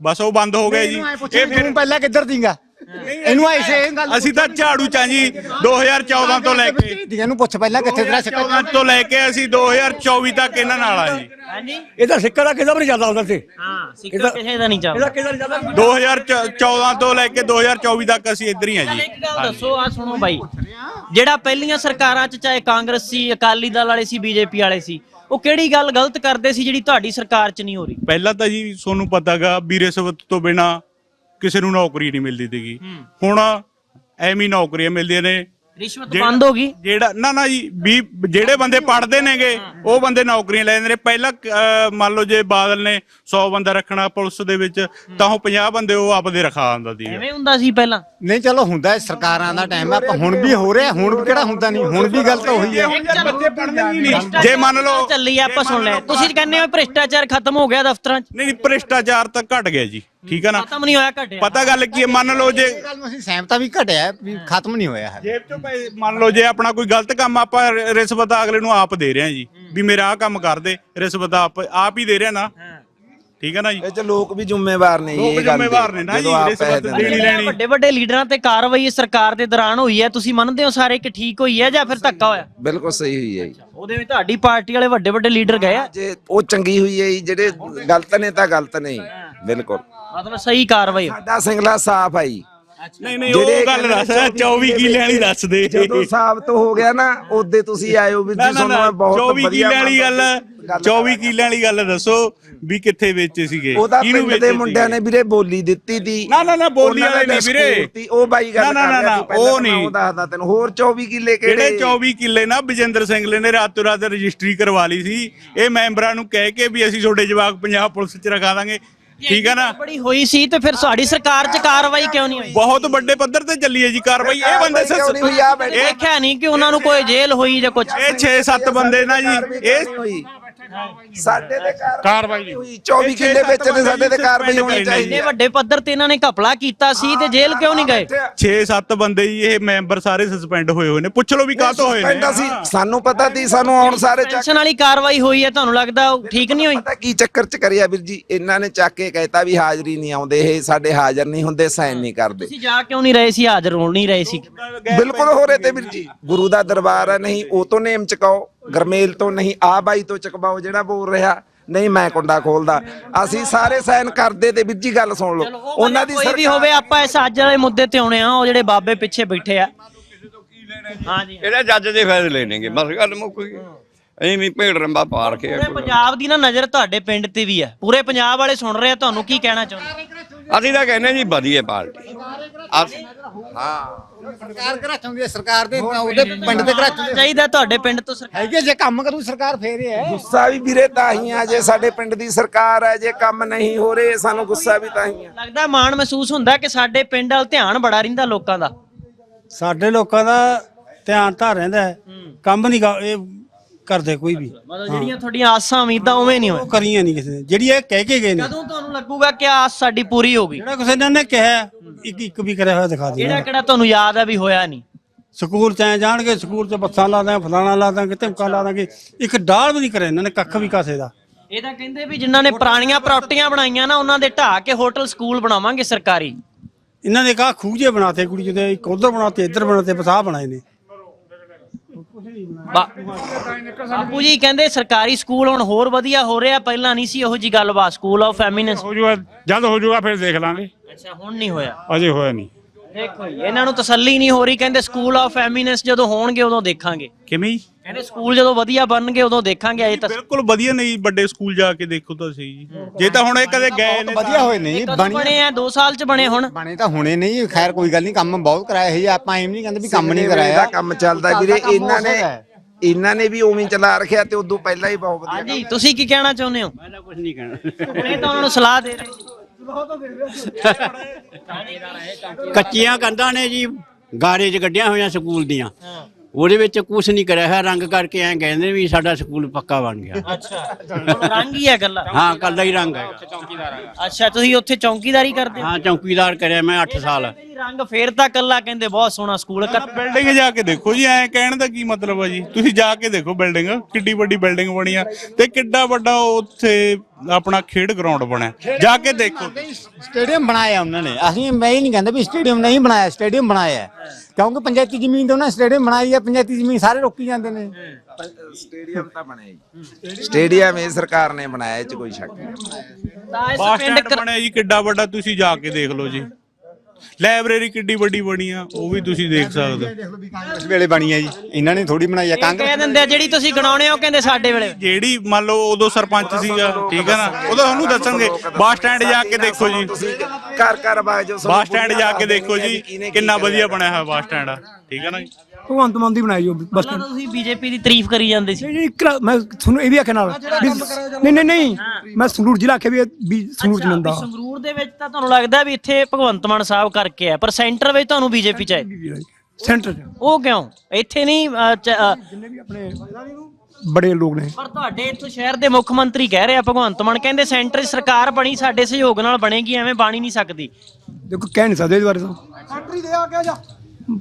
ਬਸ ਉਹ ਬੰਦ ਹੋ ਗਿਆ ਜੀ। ਇਹ ਫਿਰ ਪਹਿਲਾਂ ਕਿੱਧਰ ਦੀਂਗਾ ਇਹਨੂੰ ਐਸੇ ਇਹ ਗੱਲ ਅਸੀਂ ਤਾਂ ਝਾੜੂ ਚਾਂ ਜੀ 2014 ਤੋਂ ਲੈ ਕੇ ਦੀਆਂ ਨੂੰ ਪੁੱਛ ਪਹਿਲਾਂ ਕਿੱਥੇ ਤੇਰਾ ਸਿੱਕਾ 2014 ਤੋਂ ਲੈ ਕੇ ਅਸੀਂ 2024 ਤੱਕ ਇਹਨਾਂ ਨਾਲ ਆ ਜੀ ਹਾਂਜੀ ਇਹਦਾ ਸਿੱਕਾ ਦਾ ਕਿਹਦਾ ਵੀ ਨਹੀਂ ਹੁੰਦਾ ਸੀ ਹਾਂ ਸਿੱਕਾ ਕਿਸੇ ਦਾ ਨਹੀਂ ਚੱਲਦਾ ਇਹਦਾ ਕਿਹਦਾ ਨਹੀਂ ਚੱਲਦਾ 2014 ਤੋਂ ਲੈ ਕੇ 2024 ਤੱਕ ਅਸੀਂ ਇੱਧਰ ਹੀ ਆ ਜੀ। ਇੱਕ ਗੱਲ ਦੱਸੋ ਆ ਸੁਣੋ ਬਾਈ। ਜਿਹੜਾ ਪਹਿਲੀਆਂ ਸਰਕਾਰਾਂ 'ਚ ਚਾਹੇ ਕਾਂਗਰਸ ਸੀ ਅਕਾਲੀ ਦਲ ਵਾਲੇ ਸੀ ਬੀਜੇਪੀ ਵਾਲੇ ਸੀ ਉਹ ਕਿਹੜੀ ਗੱਲ ਗਲਤ ਕਰਦੇ ਸੀ ਜਿਹੜੀ ਤੁਹਾਡੀ ਸਰਕਾਰ 'ਚ ਨਹੀਂ ਹੋ ਰਹੀ? ਪਹਿਲਾਂ ਤਾਂ ਜੀ ਤੁਹਾਨੂੰ ਪਤਾਗਾ ਵੀ ਰਿਸ਼ਵਤ ਤੋਂ ਬਿਨਾ ਕਿਸੇ ਨੂੰ ਨੌਕਰੀ ਨਹੀਂ ਮਿਲਦੀ ਸੀਗੀ। ਹੁਣ ਐਵੇਂ ਨੌਕਰੀਆਂ ਮਿਲਦੀਆਂ ਨੇ। ਰਿਸ਼ਵਤ ਬੰਦ ਹੋ ਗਈ? ਜਿਹੜਾ ਨਾ ਨਾ ਜੀ ਵੀ ਜਿਹੜੇ ਬੰਦੇ ਪੜਦੇ ਨੇਗੇ ਉਹ ਬੰਦੇ ਨੌਕਰੀਆਂ ਲੈ ਜਾਂਦੇ ਨੇ। ਪਹਿਲਾਂ ਮੰਨ ਲਓ ਜੇ ਬਾਦਲ ਨੇ 100 ਬੰਦਾ ਰੱਖਣਾ ਪੁਲਿਸ ਦੇ ਵਿੱਚ ਤਾਂ ਉਹ 50 ਬੰਦੇ ਉਹ ਆਪਦੇ ਰਖਾ ਆਂਦਾ ਸੀ ਐਵੇਂ ਹੁੰਦਾ ਸੀ ਪਹਿਲਾਂ? ਨਹੀਂ ਚਲੋ ਹੁੰਦਾ ਹੈ, ਸਰਕਾਰਾਂ ਦਾ ਟਾਈਮ ਹੈ ਪਰ ਹੁਣ ਵੀ ਹੋ ਰਿਹਾ ਹੁਣ ਵੀ ਕਿਹੜਾ ਹੁੰਦਾ ਨਹੀਂ ਹੁਣ ਵੀ ਗਲਤ ਹੋਈ ਹੈ। ਬੱਚੇ ਪੜਦੇ ਨਹੀਂ। ਜੇ ਮੰਨ ਲਓ ਚੱਲੀ ਆ, ਆਪਾਂ ਸੁਣ ਲੈ। ਤੁਸੀਂ ਕਹਿੰਦੇ ਹੋ ਭ੍ਰਿਸ਼ਟਾਚਾਰ ਖਤਮ ਹੋ ਗਿਆ ਦਫ਼ਤਰਾਂ 'ਚ। ਨਹੀਂ ਨਹੀਂ, ਭ੍ਰਿਸ਼ਟਾਚਾਰ ਤਾਂ ਘਟ ਗਿਆ ਜੀ ਠੀਕ ਹੈ ਨਾ? ਖਤਮ ਨਹੀਂ ਹੋਇਆ ਘਟਿਆ। ਪਤਾ ਗੱਲ ਕੀ ਹੈ ਮੰਨ ਲਓ ਜੇ ਇਹ ਗੱਲ ਨੂੰ ਅਸੀਂ ਸਹਿਮਤਾ ਵੀ ਘਟਿਆ ਹੈ, ਵੀ ਖਤਮ ਨਹੀਂ ਹੋਇਆ ਹੈ। ਜੇਬ ਚੋਂ ਪੈਸੇ ਮੰਨ ਲਓ ਜੇ ਆਪਣਾ ਕੋਈ ਗਲਤ ਕੰਮ ਆਪਾਂ ਰਿਸ਼ਵਤ ਅਗਲੇ ਨੂੰ ਆਪ ਦੇ ਰਹੇ ਹਾਂ ਜੀ ਵੀ ਮੇਰਾ ਆਹ ਕੰਮ ਕਰ ਦੇ ਰਿਸ਼ਵਤ ਆਪ ਆਪ ਹੀ ਦੇ ਰਿਹਾ ਨਾ। ਠੀਕ ਹੈ ਨਾ ਜੀ? ਇਹ ਚ ਲੋਕ ਵੀ ਜ਼ਿੰਮੇਵਾਰ ਨੇ ਜੀ ਲੋਕ ਇਹ ਗੱਲ ਦੇ। ਜ਼ਿੰਮੇਵਾਰ ਨੇ ਨਾ ਜਦੋਂ ਜੀ, ਆਪ ਰਿਸ਼ਵਤ ਪੈਸੇ ਦਿੰਦੇ ਦੇਣੀ ਨੇ। ਲੈਣੀ। ਵੱਡੇ ਵੱਡੇ ਲੀਡਰਾਂ ਤੇ ਕਾਰਵਾਈ ਸਰਕਾਰ ਦੇ ਦੌਰਾਨ ਹੋਈ ਹੈ। ਤੁਸੀਂ ਮੰਨਦੇ ਹੋ ਸਾਰੇ ਕਿ ਠੀਕ ਹੋਈ ਹੈ ਜਾਂ ਫਿਰ ਧੱਕਾ ਹੋਇਆ? ਬਿਲਕੁਲ ਸਹੀ ਹੋਈ ਹੈ ਜੀ। ਉਹਦੇ ਵਿੱਚ ਤੁਹਾਡੀ ਪਾਰਟੀ ਵਾਲੇ ਵੱਡੇ ਵੱਡੇ ਲੀਡਰ ਗਏ ਆ? ਜੇ ਉਹ ਚੰਗੀ ਹੋਈ ਹੈ ਜੀ ਜਿਹੜੇ ਗਲਤ ਨੇ ਤਾਂ ਗਲਤ ਨੇ ਜੀ। ਬਿਲਕੁਲ। ਮਤਲਬ ਸਹੀ ਕਾਰਵਾਈ। ਸਾਡਾ ਸਿੰਗਲਾ ਸਾਫ਼ ਹੈ ਜੀ। ਨਹੀਂ ਨਹੀਂ ਉਹ ਗੱਲ ਦੱਸ 24 ਕਿੱਲੇ ਵਾਲੀ ਦੱਸ ਦੇ। ਜਦੋਂ ਸਾਬਤ ਹੋ ਗਿਆ ਨਾ ਉਹਦੇ ਤੁਸੀਂ ਆਇਓ ਵੀ ਨਾ ਜੀ ਨਾ ਤੁਹਾਨੂੰ ਨਾ ਮੈਂ ਬਹੁਤ 24 ਵਧੀਆ ਕਿੱਲੇ ਵਾਲੀ ਗੱਲ ਗੱਲ 24 ਕਿੱਲੇ ਵਾਲੀ ਗੱਲ ਦੱਸੋ ਵੀ ਕਿੱਥੇ ਵੇਚੇ ਸੀਗੇ ਉਹਦਾ ਕਿਹਨੂੰ ਪਿੰਡ ਵੇਚੇ ਦੇ ਮੁੰਡਿਆਂ? ਨੇ ਵੀਰੇ ਬੋਲੀ ਦਿੱਤੀ ਤੀ। ਨਾ, ਨਾ, ਨਾ, ਬੋਲੀ ਵਾਲੇ ਨਹੀਂ ਵੀਰੇ। ਉਹ ਬਾਈ ਗੱਲ ਨਾ, ਨਾ, ਕਰ ਰਿਹਾ ਨਾ, ਪਹਿਲਾਂ ਉਹ ਮੈਂ ਨਹੀਂ। ਉਹ ਦੱਸਦਾ ਤੈਨੂੰ ਹੋਰ 24 ਕਿੱਲੇ ਜਿਹੜੇ ਕਿਹੜੇ 24 ਕਿੱਲੇ ਨਾ ਵਿਜੇਂਦਰ ਸਿੰਘਲੇ ਨੇ ਰਾਤੋਂ ਰਾਤ ਰਜਿਸਟਰੀ ਕਰਵਾ ਲਈ ਸੀ ਇਹ ਮੈਂਬਰਾਂ ਨੂੰ ਕਹਿ ਕੇ ਵੀ ਅਸੀਂ ਤੁਹਾਡੇ ਜਵਾਕ ਪੰਜਾਬ ਪੁਲਿਸ 'ਚ ਰਖਾ ਦਾਂਗੇ। ਠੀਕ ਹੈ ਨਾ? ਬੜੀ ਹੋਈ ਸੀ ਤੇ ਫਿਰ ਸਾਡੀ ਸਰਕਾਰ 'ਚ ਕਾਰਵਾਈ ਕਿਉਂ ਨਹੀਂ ਹੋਈ? ਬਹੁਤ ਵੱਡੇ ਪੱਧਰ ਤੇ ਚੱਲੀ ਹੈ ਜੀ ਕਾਰਵਾਈ। ਇਹ ਬੰਦੇ ਕਿਉਂ ਨਹੀਂ ਹੋਈ? ਆ ਸ- ਬੈਠੇ? ਇਹ ਦੇਖਿਆ ਨਹੀਂ ਕਿ ਉਹਨਾਂ ਨੂੰ ਕੋਈ ਜੇਲ੍ਹ ਹੋਈ ਜਾਂ ਕੁਝ ਇਹ 6-7 ਬੰਦੇ ਨਾ ਜੀ। ਇਹ ਸਾਡੇ ਤੇ ਕਾਰਵਾਈ ਨਹੀਂ ਹੋਈ। 24 ਕਿੱਲੇ ਵਿੱਚ ਤੇ ਸਾਡੇ ਤੇ ਕਾਰਵਾਈ ਹੋਣੀ ਚਾਹੀਦੀ ਇੰਨੇ ਹੈ ਵੱਡੇ ਪੱਧਰ ਤੇ ਇਹਨਾਂ ਨੇ ਘਪਲਾ ਕੀਤਾ ਸੀ ਤੇ ਜੇਲ੍ਹ ਕਿਉਂ ਨਹੀਂ ਗਏ? 6-7 ਬੰਦੇ ਜੀ ਇਹ ਮੈਂਬਰ ਸਾਰੇ ਸਸਪੈਂਡ ਹੋਏ ਹੋਏ ਨੇ। ਪੁੱਛ ਲਓ ਵੀ ਕਾਹਤੋਂ ਹੋਏ ਪਿੰਡ ਨੇ ਅਸੀਂ ਸਾਨੂੰ ਪਤਾ ਤੀ ਸਾਨੂੰ ਆਉਣ ਸਾਰੇ ਚੱਕ ਪੈਨਸ਼ਨ ਵਾਲੀ ਕਾਰਵਾਈ ਹੋਈ ਹੈ ਤੁਹਾਨੂੰ ਲੱਗਦਾ ਉਹ ਠੀਕ ਨਹੀਂ ਹੋਈ? ਪਤਾ ਕੀ ਚੱਕਰ ਚ ਕਰਿਆ ਵੀਰ ਜੀ ਇਹਨਾਂ ਨੇ ਚੱਕ ਕੇ ਕਹਿਤਾ ਵੀ ਹਾਜ਼ਰੀ ਨਹੀਂ ਆਉਂਦੇ ਇਹ ਸਾਡੇ ਹਾਜ਼ਰ ਨਹੀਂ ਹੁੰਦੇ ਸਾਈਨ ਨਹੀਂ ਕਰਦੇ। ਤੁਸੀਂ ਜਾ ਕਿਉਂ ਨਹੀਂ ਰਹੇ ਸੀ ਹਾਜ਼ਰ ਹੋਣ ਨਹੀਂ ਰਹੇ ਸੀ? ਬਿਲਕੁਲ ਹੋ ਰਹੇ ਤੇ ਵੀਰ ਜੀ ਗੁਰੂ ਦਾ ਦਰਬਾਰ ਹੈ ਨਹੀਂ ਉਹ ਤੋਂ ਨੇਮ ਚਕਾਓ। ਗਰਮੇਲ ਤੋਂ ਨਹੀਂ ਆ ਬਾਈ ਤੋਂ ਚਕਵਾਓ ਜਿਹੜਾ ਬੋਲ ਰਿਹਾ ਨਹੀਂ ਮੈਂ ਕੁੰਡਾ ਖੋਲਦਾ। ਅਸੀਂ ਸਾਰੇ ਸਾਈਨ ਕਰਦੇ ਤੇ ਵੀਰ ਜੀ ਗੱਲ ਸੁਣ ਲਓ। ਉਹਨਾਂ ਦੀ ਕੋਈ ਵੀ ਹੋਵੇ ਆਪਾਂ ਇਸ ਅੱਜ ਵਾਲੇ ਮੁੱਦੇ ਤੇ ਆਉਣੇ ਆ ਉਹ ਜਿਹੜੇ ਬਾਬੇ ਪਿੱਛੇ ਬੈਠੇ ਆ। ਹਾਂਜੀ ਇਹਦਾ ਜੱਜ ਦੇ ਫੈਸਲੇ ਨੇਗੇ ਬਸ ਗੱਲ ਮੁੱਕ ਗਈ। ਐਵੇਂ ਵੀ ਭੇਡ ਰੰਬਾ ਪੂਰੇ ਪੰਜਾਬ ਦੀ ਨਾ ਨਜ਼ਰ ਤੁਹਾਡੇ ਪਿੰਡ ਤੇ ਵੀ ਹੈ ਪੂਰੇ ਪੰਜਾਬ ਵਾਲੇ ਸੁਣ ਰਹੇ ਆ ਤੁਹਾਨੂੰ ਕੀ ਕਹਿਣਾ ਚਾਹੁੰਦੇ? ਅਸੀਂ ਤਾਂ ਕਹਿੰਦੇ ਜੀ ਵਧੀਆ ਪਾਰਟੀ। ਅਸੀਂ ਸਰਕਾਰ ਘਰਾਂ ਸਰਕਾਰ ਦੇ ਉਹਦੇ ਪਿੰਡ ਦੇ ਘਰਾਂ ਚਾਹੁੰਦੀ ਚਾਹੀਦਾ ਤੁਹਾਡੇ ਪਿੰਡ ਤੋਂ ਸਰਕਾਰ। ਹੈਗੇ ਜੇ ਕੰਮ ਕਰੂ ਸਰਕਾਰ ਫੇਰ ਹੀ ਹੈ। ਗੁੱਸਾ ਵੀ ਵੀਰੇ ਤਾਂ ਹੀ ਆ ਜੇ ਸਾਡੇ ਪਿੰਡ ਦੀ ਸਰਕਾਰ ਹੈ ਜੇ ਕੰਮ ਨਹੀਂ ਹੋ ਰਹੇ ਸਾਨੂੰ ਗੁੱਸਾ ਵੀ ਤਾਂ ਹੀ ਆ। ਲੱਗਦਾ ਮਾਣ ਮਹਿਸੂਸ ਹੁੰਦਾ ਕਿ ਸਾਡੇ ਪਿੰਡ ਵੱਲ ਧਿਆਨ ਬੜਾ ਰਹਿੰਦਾ ਲੋਕਾਂ ਦਾ। ਸਾਡੇ ਲੋਕਾਂ ਦਾ ਧਿਆਨ ਤਾਂ ਰਹਿੰਦਾ ਹੈ। ਕੰਮ ਨਹੀਂ ਗਾ- ਇਹ ਕਰਦੇ ਕੋਈ ਵੀ। ਮਤਲਬ ਜਿਹੜੀਆਂ ਤੁਹਾਡੀਆਂ ਆਸਾਂ ਉਮੀਦਾਂ ਉਵੇਂ ਨਹੀਂ ਉਹ ਹੋਏ ਕਰੀਆਂ ਨਹੀਂ ਕਿਸੇ ਨੇ। ਜਿਹੜੀ ਇਹ ਕਹਿ ਕੇ ਗਏ ਨੇ। ਕਦੋਂ ਤੁਹਾਨੂੰ ਲੱਗੂਗਾ ਕਿ ਆਸ ਸਾਡੀ ਪੂਰੀ ਹੋ ਗਈ? ਜਿਹੜਾ ਕਿਸੇ ਨੇ ਨੇ ਕਿਹਾ ਇੱਕ ਇੱਕ ਵੀ ਕਰਿਆ ਹੋਇਆ ਦਿਖਾ ਕਿਹੜਾ ਦੇ ਕਿਹੜਾ ਤੁਹਾਨੂੰ ਯਾਦ ਹੈ ਵੀ ਹੋਇਆ ਨਹੀਂ? ਸਕੂਲ ਚ ਐ ਜਾਣਗੇ ਸਕੂਲ ਚ ਬੱਸਾਂ ਲਾ ਦਾਂਗੇ ਫਲਾਣਾ ਲਾ ਦਾਂਗੇ ਧਮਕਾ ਲਾ ਦਾਂਗੇ ਇੱਕ ਡਾਲ ਵੀ ਨਹੀਂ ਕਰਿਆ ਇਹਨਾਂ ਨੇ ਕੱਖ ਵੀ ਕਾਸੇ ਦਾ। ਇਹ ਤਾਂ ਕਹਿੰਦੇ ਵੀ ਜਿਨ੍ਹਾਂ ਨੇ ਪੁਰਾਣੀਆਂ ਪ੍ਰਾਪਰਟੀਆਂ ਬਣਾਈਆਂ ਨਾ ਉਹਨਾਂ ਦੇ ਢਾਹ ਕੇ ਹੋਟਲ ਸਕੂਲ ਬਣਾਵਾਂਗੇ ਸਰਕਾਰੀ। ਇਹਨਾਂ ਨੇ ਕਹਾ ਖੂਜੇ ਬਣਾਤੇ ਕੁੜੀ ਜਿਹਦੇ ਇੱਕ ਉਧਰ ਬਣਾਤੇ ਇੱਧਰ ਬਣਾਤੇ ਬਸਾ ਬਣਾਏ ਨੇ। ਬਾ- ਬਾਪੂ ਜੀ ਕਹਿੰਦੇ ਸਰਕਾਰੀ ਸਕੂਲ ਹੁਣ ਹੋਰ ਵਧੀਆ ਹੋ ਰਿਹਾ ਪਹਿਲਾਂ ਨਹੀਂ ਸੀ ਉਹੋ ਜੀ ਗੱਲਬਾਤ ਸਕੂਲ ਆਫ ਫੈਮਿਨੈਂਸ ਹੋ ਜਾਊਗਾ ਜਦ ਹੋ ਜਾਊਗਾ ਫਿਰ ਦੇਖ ਲਾਂਗੇ। ਅੱਛਾ ਹੁਣ ਨਹੀਂ ਹੋਇਆ। ਅਜੇ ਹੋਇਆ ਨਹੀਂ। ਦੇਖੋ ਜੀ ਇਹਨਾਂ ਨੂੰ ਤਸੱਲੀ ਨਹੀਂ ਹੋ ਰਹੀ ਕਹਿੰਦੇ ਸਕੂਲ ਆਫ ਫੈਮਿਨੈਂਸ ਜਦੋਂ ਹੋਣਗੇ ਉਦੋਂ ਦੇਖਾਂਗੇ। ਕਿਵੇਂ ਜੀ? ਕਹਿੰਦੇ ਸਕੂਲ ਜਦੋਂ ਵਧੀਆ ਬਣਨਗੇ ਉਦੋਂ ਦੇਖਾਂਗੇ ਅਜੇ ਤਾਂ ਬਿਲਕੁਲ ਵਧੀਆ ਨਹੀਂ ਵੱਡੇ ਸਕੂਲ ਜਾ ਕੇ ਦੇਖੋ ਤਾਂ ਸਹੀ ਜੀ। ਜੇ ਤਾਂ ਹੁਣ ਇਹ ਕਦੇ ਗਏ ਨੇ ਵਧੀਆ ਹੋਏ ਨੇ ਜੀ ਕਦੋਂ ਬਣੇ ਆ 2 ਸਾਲ ਚ ਬਣੇ ਹੁਣ। ਬਣੇ ਤਾਂ ਹੁਣੇ ਨਹੀਂ ਖੈਰ ਕੋਈ ਗੱਲ ਨਹੀਂ ਕੰਮ ਬਹੁਤ ਕਰਾਇਆ ਹੈ ਜੀ ਆਪਾਂ ਐਵੇਂ ਨਹੀਂ ਕਹਿੰਦੇ ਵੀ ਕੰਮ ਨਹੀਂ ਕਰਾਇਆ। ਕੰਮ ਚੱਲਦਾ ਵੀਰੇ ਇਹਨਾਂ ਨੇ ਇਹਨਾਂ ਨੇ ਵੀ ਉਵੇਂ ਹੀ ਚਲਾ ਰੱਖਿਆ ਤੇ ਉਦੋਂ ਪਹਿਲਾਂ ਹੀ ਬਹੁਤ ਵਧੀਆ ਹਾਂਜੀ ਤੁਸੀਂ ਕੀ ਕਹਿਣਾ ਚਾਹੁੰਦੇ ਹੋ? ਮੈਂ ਤਾਂ ਕੁਝ ਨਹੀਂ ਕਹਿਣਾ। ਇਹ ਤਾਂ ਉਹਨਾਂ ਨੂੰ ਸਲਾਹ ਦੇ ਰਹੇ ਸੀ। ਕੱਚੀਆਂ ਕੰਧਾਂ ਨੇ ਜੀ ਗਾਰੇ 'ਚ ਗੱਡੀਆਂ ਹੋਈਆਂ ਸਕੂਲ ਦੀਆਂ। ਉਹਦੇ ਵਿੱਚ ਕੁਝ ਨਹੀਂ ਕਰਿਆ ਹੈ ਰੰਗ ਕਰਕੇ ਐਂ ਕਹਿੰਦੇ ਵੀ ਸਾਡਾ ਸਕੂਲ ਪੱਕਾ ਬਣ ਗਿਆ। ਅੱਛਾ। ਰੰਗ ਹੀ ਹੈ ਗੱਲਾਂ ਹਾਂ ਕੱਲਾ ਹੀ ਰੰਗ ਹੈ ਅੱਛਾ ਤੁਸੀਂ ਉੱਥੇ ਚੌਕੀਦਾਰੀ ਕਰਦੇ ਹੋ? ਹਾਂ ਚੌਕੀਦਾਰ ਕਰਿਆ ਮੈਂ 8 ਸਾਲ। ਰੰਗ ਫੇਰ ਤਾਂ ਕੱਲਾ ਕਹਿੰਦੇ ਬਹੁਤ ਸੋਹਣਾ ਸਕੂਲ ਬਿਲਡਿੰਗ ਜਾ ਕੇ ਦੇਖੋ ਜੀ ਐਂ ਕਹਿਣ ਦਾ ਕੀ ਮਤਲਬ ਆ ਜੀ? ਤੁਸੀਂ ਜਾ ਕੇ ਦੇਖੋ ਬਿਲਡਿੰਗ ਕਿੱਡੀ ਵੱਡੀ ਬਿਲਡਿੰਗ ਬਣੀ ਆ ਤੇ ਕਿੱਡਾ ਵੱਡਾ ਉੱਥੇ ਆਪਣਾ ਖੇਡ ਗਰਾਊਂਡ ਬਣਿਆ। ਜਾ ਕੇ ਦੇਖੋ। ਸਟੇਡੀਅਮ ਬਣਾਇਆ ਉਹਨਾਂ ਨੇ। ਅਸੀਂ ਮੈਂ ਹੀ ਨਹੀਂ ਕਹਿੰਦਾ ਵੀ ਸਟੇਡੀਅਮ ਨਹੀਂ ਬਣਾਇਆ ਸਟੇਡੀਅਮ ਬਣਾਇਆ ਹੈ। ਕਿਉਂਕਿ ਪੰਚਾਇਤੀ ਜ਼ਮੀਨ ਤੋਂ ਉਹਨਾਂ ਸਟੇਡੀਅਮ ਬਣਾਈ ਹੈ ਪੰਚਾਇਤੀ ਜ਼ਮੀਨ ਸਾਰੇ ਰੋਕੀ ਜਾਂਦੇ ਨੇ। ਸਟੇਡੀਅਮ ਤਾਂ ਬਣਿਆ ਜੀ ਸਟੇਡੀਅਮ ਇਹ ਸਰਕਾਰ ਨੇ ਬਣਾਇਆ ਇਹ ਚ ਕੋਈ ਸ਼ੱਕ ਨਹੀਂ। ਬੱਸ ਪਿੰਡ ਸਟੈਂਡ ਬਣਿਆ ਜੀ ਕਿੱਡਾ ਵੱਡਾ ਤੁਸੀਂ ਜਾ ਕੇ ਦੇਖ ਲਓ ਜੀ। ਲਾਇਬ੍ਰੇਰੀ ਕਿੱਡੀ ਵੱਡੀ ਬਣੀ ਆ ਉਹ ਵੀ ਤੁਸੀਂ ਦੇਖ ਸਕਦੇ ਹੋ। ਉਸ ਵੇਲੇ ਬਣੀ ਹੈ ਜੀ। ਇਹਨਾਂ ਨੇ ਥੋੜੀ ਬਣਾਈ ਹੈ ਇਹ ਕਹਿ ਦਿੰਦੇ ਆ ਜਿਹੜੀ ਤੁਸੀਂ ਗਣਾਉਣੇ ਹੋ ਕਹਿੰਦੇ ਸਾਡੇ ਵੇਲੇ। ਜਿਹੜੀ ਮੰਨ ਲਓ ਉਦੋਂ ਸਰਪੰਚ ਸੀਗਾ ਠੀਕ ਹੈ ਨਾ? ਉਹਦਾ ਤੁਹਾਨੂੰ ਦੱਸਣਗੇ ਬੱਸ ਸਟੈਂਡ ਜਾ ਕੇ ਦੇਖੋ ਜੀ। ਘਰ ਘਰ ਬਾਗ ਜੋ ਬੱਸ ਸਟੈਂਡ ਜਾ ਕੇ ਦੇਖੋ ਜੀ ਕਿੰਨਾ ਵਧੀਆ ਬਣਿਆ ਹੋਇਆ ਬੱਸ ਸਟੈਂਡ ਆ ਠੀਕ ਹੈ ਨਾ ਜੀ? ਭਗਵੰਤ ਮਾਨ ਦੀ ਬਣਾਈ ਜੋ ਬਸ। ਪਹਿਲਾਂ ਤਾਂ ਤੁਸੀਂ ਬੀਜੇਪੀ ਦੀ ਤਾਰੀਫ ਕਰੀ ਜਾਂਦੇ ਸੀ। ਮੈਂ ਤੁਹਾਨੂੰ ਇਹ ਵੀ ਆਖਿਆ ਨਾਲ ਨਹੀਂ ਨਹੀਂ ਨਹੀਂ ਮੈਂ ਸੰਗਰੂਰ ਜ਼ਿਲ੍ਹਾ ਆਖਿਆ ਵੀ ਸੰਗਰੂਰ ਚ ਸੰਗਰੂਰ ਦੇ ਵਿੱਚ ਤਾਂ ਤੁਹਾਨੂੰ ਲੱਗਦਾ ਵੀ ਇੱਥੇ ਭਗਵੰਤ ਮਾਨ ਸਾਹਿਬ ਕਰਕੇ ਆ ਪਰ ਸੈਂਟਰ ਵਿੱਚ ਤੁਹਾਨੂੰ ਬੀਜੇਪੀ ਚਾਹੀਦੀ ਸੈਂਟਰ ਚ। ਉਹ ਕਿਉਂ? ਇੱਥੇ ਨਹੀਂ ਅਹ, ਚ- ਅਹ, ਜਿੰਨੇ ਵੀ ਆਪਣੇ ਬੜੇ ਲੋਕ ਨੇ। ਪਰ ਤੁਹਾਡੇ ਇੱਥੋਂ ਸ਼ਹਿਰ ਦੇ ਮੁੱਖ ਮੰਤਰੀ ਕਹਿ ਰਹੇ ਆ ਭਗਵੰਤ ਮਾਨ ਕਹਿੰਦੇ ਸੈਂਟਰ 'ਚ ਸਰਕਾਰ ਬਣੀ ਸਾਡੇ ਸਹਿਯੋਗ ਨਾਲ ਬਣੇਗੀ ਐਵੇਂ ਬਣੀ ਨਹੀਂ ਸਕਦੀ। ਦੇਖੋ ਕਹਿ ਨਹੀਂ ਸਕਦੇ ਇਹਦੇ ਬਾਰੇ ਤਾਂ।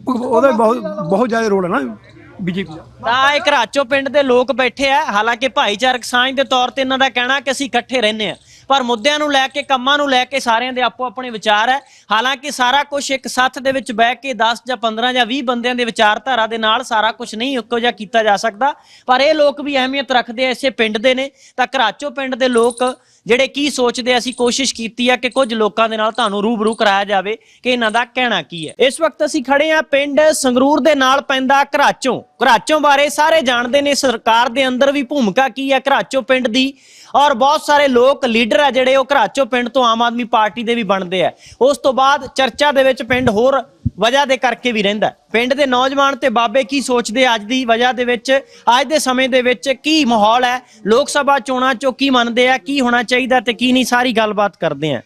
ਉਹਦਾ ਬਹੁਤ ਬਹੁਤ ਜ਼ਿਆਦਾ ਰੋਲ ਹੈ ਨਾ ਬੀਜੇਪੀ ਦਾ। ਤਾਂ ਇੱਕ ਰਾਚੋ ਪਿੰਡ ਦੇ ਲੋਕ ਬੈਠੇ ਆ। ਹਾਲਾਂਕਿ ਭਾਈਚਾਰਕ ਸਾਂਝ ਦੇ ਤੌਰ ਤੇ ਇਹਨਾਂ ਦਾ ਕਹਿਣਾ ਕਿ ਅਸੀਂ ਇਕੱਠੇ ਰਹਿੰਦੇ ਆ। ਪਰ ਮੁੱਦਿਆਂ ਨੂੰ ਲੈ ਕੇ, ਕੰਮਾਂ ਨੂੰ ਲੈ ਕੇ ਸਾਰਿਆਂ ਦੇ ਆਪੋ ਆਪਣੇ ਵਿਚਾਰ ਹੈ ਹਾਲਾਂਕਿ ਸਾਰਾ ਕੁਝ ਇੱਕ ਸੱਥ ਦੇ ਵਿੱਚ ਬਹਿ ਕੇ 10 ਜਾਂ 15 ਜਾਂ 20 ਬੰਦਿਆਂ ਦੇ ਵਿਚਾਰਧਾਰਾ ਦੇ ਨਾਲ ਸਾਰਾ ਕੁਝ ਨਹੀਂ ਇੱਕੋ ਜਿਹਾ ਕੀਤਾ ਜਾ ਸਕਦਾ। ਪਰ ਇਹ ਲੋਕ ਵੀ ਅਹਿਮੀਅਤ ਰੱਖਦੇ ਆ, ਇਸੇ ਪਿੰਡ ਦੇ ਨੇ। ਤਾਂ ਘਰਾਚੋ ਪਿੰਡ ਦੇ ਲੋਕ ਜਿਹੜੇ ਕੀ ਸੋਚਦੇ ਅਸੀਂ ਕੋਸ਼ਿਸ਼ ਕੀਤੀ ਆ ਕਿ ਕੁਝ ਲੋਕਾਂ ਦੇ ਨਾਲ ਤੁਹਾਨੂੰ ਰੂਬਰੂ ਕਰਾਇਆ ਜਾਵੇ ਕਿ ਇਹਨਾਂ ਦਾ ਕਹਿਣਾ ਕੀ ਹੈ। ਇਸ ਵਕਤ ਅਸੀਂ ਖੜੇ ਆ ਪਿੰਡ ਸੰਗਰੂਰ ਦੇ ਨਾਲ ਪੈਂਦਾ ਘਰਾਚੋਂ। ਘਰਾਚੋਂ ਬਾਰੇ ਸਾਰੇ ਜਾਣਦੇ ਨੇ, ਸਰਕਾਰ ਦੇ ਅੰਦਰ ਵੀ ਭੂਮਿਕਾ ਕੀ ਹੈ ਘਰਾਚੋਂ ਪਿੰਡ ਦੀ। ਔਰ ਬਹੁਤ ਸਾਰੇ ਲੋਕ ਲੀਡਰ ਆ ਜਿਹੜੇ, ਉਹ ਘਰਾਚੋਂ ਪਿੰਡ ਤੋਂ ਆਮ ਆਦਮੀ ਪਾਰਟੀ ਦੇ ਵੀ ਬਣਦੇ ਆ। ਉਸ ਤੋਂ ਬਾਅਦ ਚਰਚਾ ਦੇ ਵਿੱਚ ਪਿੰਡ ਹੋਰ ਵਜ੍ਹਾ ਦੇ ਕਰਕੇ ਵੀ ਰਹਿੰਦਾ। ਪਿੰਡ ਦੇ ਨੌਜਵਾਨ ਤੇ ਬਾਬੇ ਕੀ ਸੋਚਦੇ ਅੱਜ ਦੀ ਵਜ੍ਹਾ ਦੇ ਵਿੱਚ? ਅੱਜ ਦੇ ਸਮੇਂ ਦੇ ਵਿੱਚ ਕੀ ਮਾਹੌਲ ਹੈ? ਲੋਕ ਸਭਾ ਚੋਣਾਂ ਚੋਂ ਕੀ ਮੰਨਦੇ ਆ ਕੀ ਹੋਣਾ ਚਾਹੀਦਾ ਤੇ ਕੀ ਨਹੀਂ ਸਾਰੀ ਗੱਲਬਾਤ ਕਰਦੇ ਆ।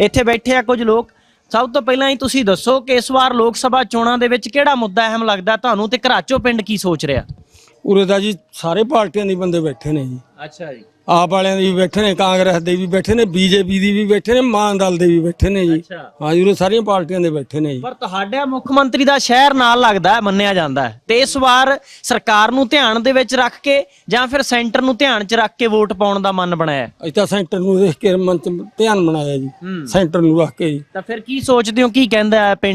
ਇੱਥੇ ਬੈਠੇ ਆ ਕੁਝ ਲੋਕ। ਸਭ ਤੋਂ ਪਹਿਲਾਂ ਹੀ ਤੁਸੀਂ ਦੱਸੋ ਕਿ ਇਸ ਵਾਰ ਲੋਕ ਸਭਾ ਚੋਣਾਂ ਦੇ ਵਿੱਚ ਕਿਹੜਾ ਮੁੱਦਾ ਅਹਿਮ ਲੱਗਦਾ? ਤੁਹਾਨੂੰ ਤੇ ਘਰਾਚੋ ਪਿੰਡ ਕੀ ਸੋਚ ਰਿਹਾ? ਉਰੇ ਦਾ ਜੀ ਸਾਰੇ ਪਾਰਟੀਆਂ ਦੇ ਬੰਦੇ ਬੈਠੇ ਨੇ ਜੀ। ਅੱਛਾ ਜੀ। ਆਪ ਵਾਲਿਆਂ ਦੇ ਵੀ ਬੈਠੇ ਨੇ ਕਾਂਗਰਸ ਦੇ ਵੀ ਬੈਠੇ ਨੇ ਬੀਜੇਪੀ ਦੀ ਵੀ ਬੈਠੇ ਨੇ ਮਾਨ ਦਲ ਦੇ ਵੀ ਬੈਠੇ ਨੇ ਜੀ। ਅੱਛਾ। ਹਾਂ ਜੀ ਉਰੇ ਸਾਰੀਆਂ ਪਾਰਟੀਆਂ ਦੇ ਬੈਠੇ ਨੇ ਜੀ। ਪਰ ਤੁਹਾਡਾ ਮੁੱਖ ਮੰਤਰੀ ਦਾ ਸ਼ਹਿਰ ਨਾਲ ਲੱਗਦਾ ਹੈ ਮੰਨਿਆ ਜਾਂਦਾ ਹੈ। ਤੇ ਇਸ ਵਾਰ ਸਰਕਾਰ ਨੂੰ ਧਿਆਨ ਦੇ ਵਿੱਚ ਰੱਖ ਕੇ ਜਾਂ ਫਿਰ ਸੈਂਟਰ ਨੂੰ ਧਿਆਨ 'ਚ ਰੱਖ ਕੇ ਵੋਟ ਪਾਉਣ ਦਾ ਮਨ ਬਣਾਇਆ ਹੈ। ਅਸੀਂ ਤਾਂ ਸੈਂਟਰ ਨੂੰ ਦੇਖ ਕੇ ਮਨ ਚ ਧਿਆਨ ਬਣਾਇਆ ਜੀ। ਸੈਂਟਰ ਨੂੰ ਰੱਖ ਕੇ ਜੀ। ਤਾਂ ਫਿਰ ਕੀ ਸੋਚਦੇ ਹੋ ਕੀ ਕਹਿੰਦਾ ਹੈ ਪਿੰਡ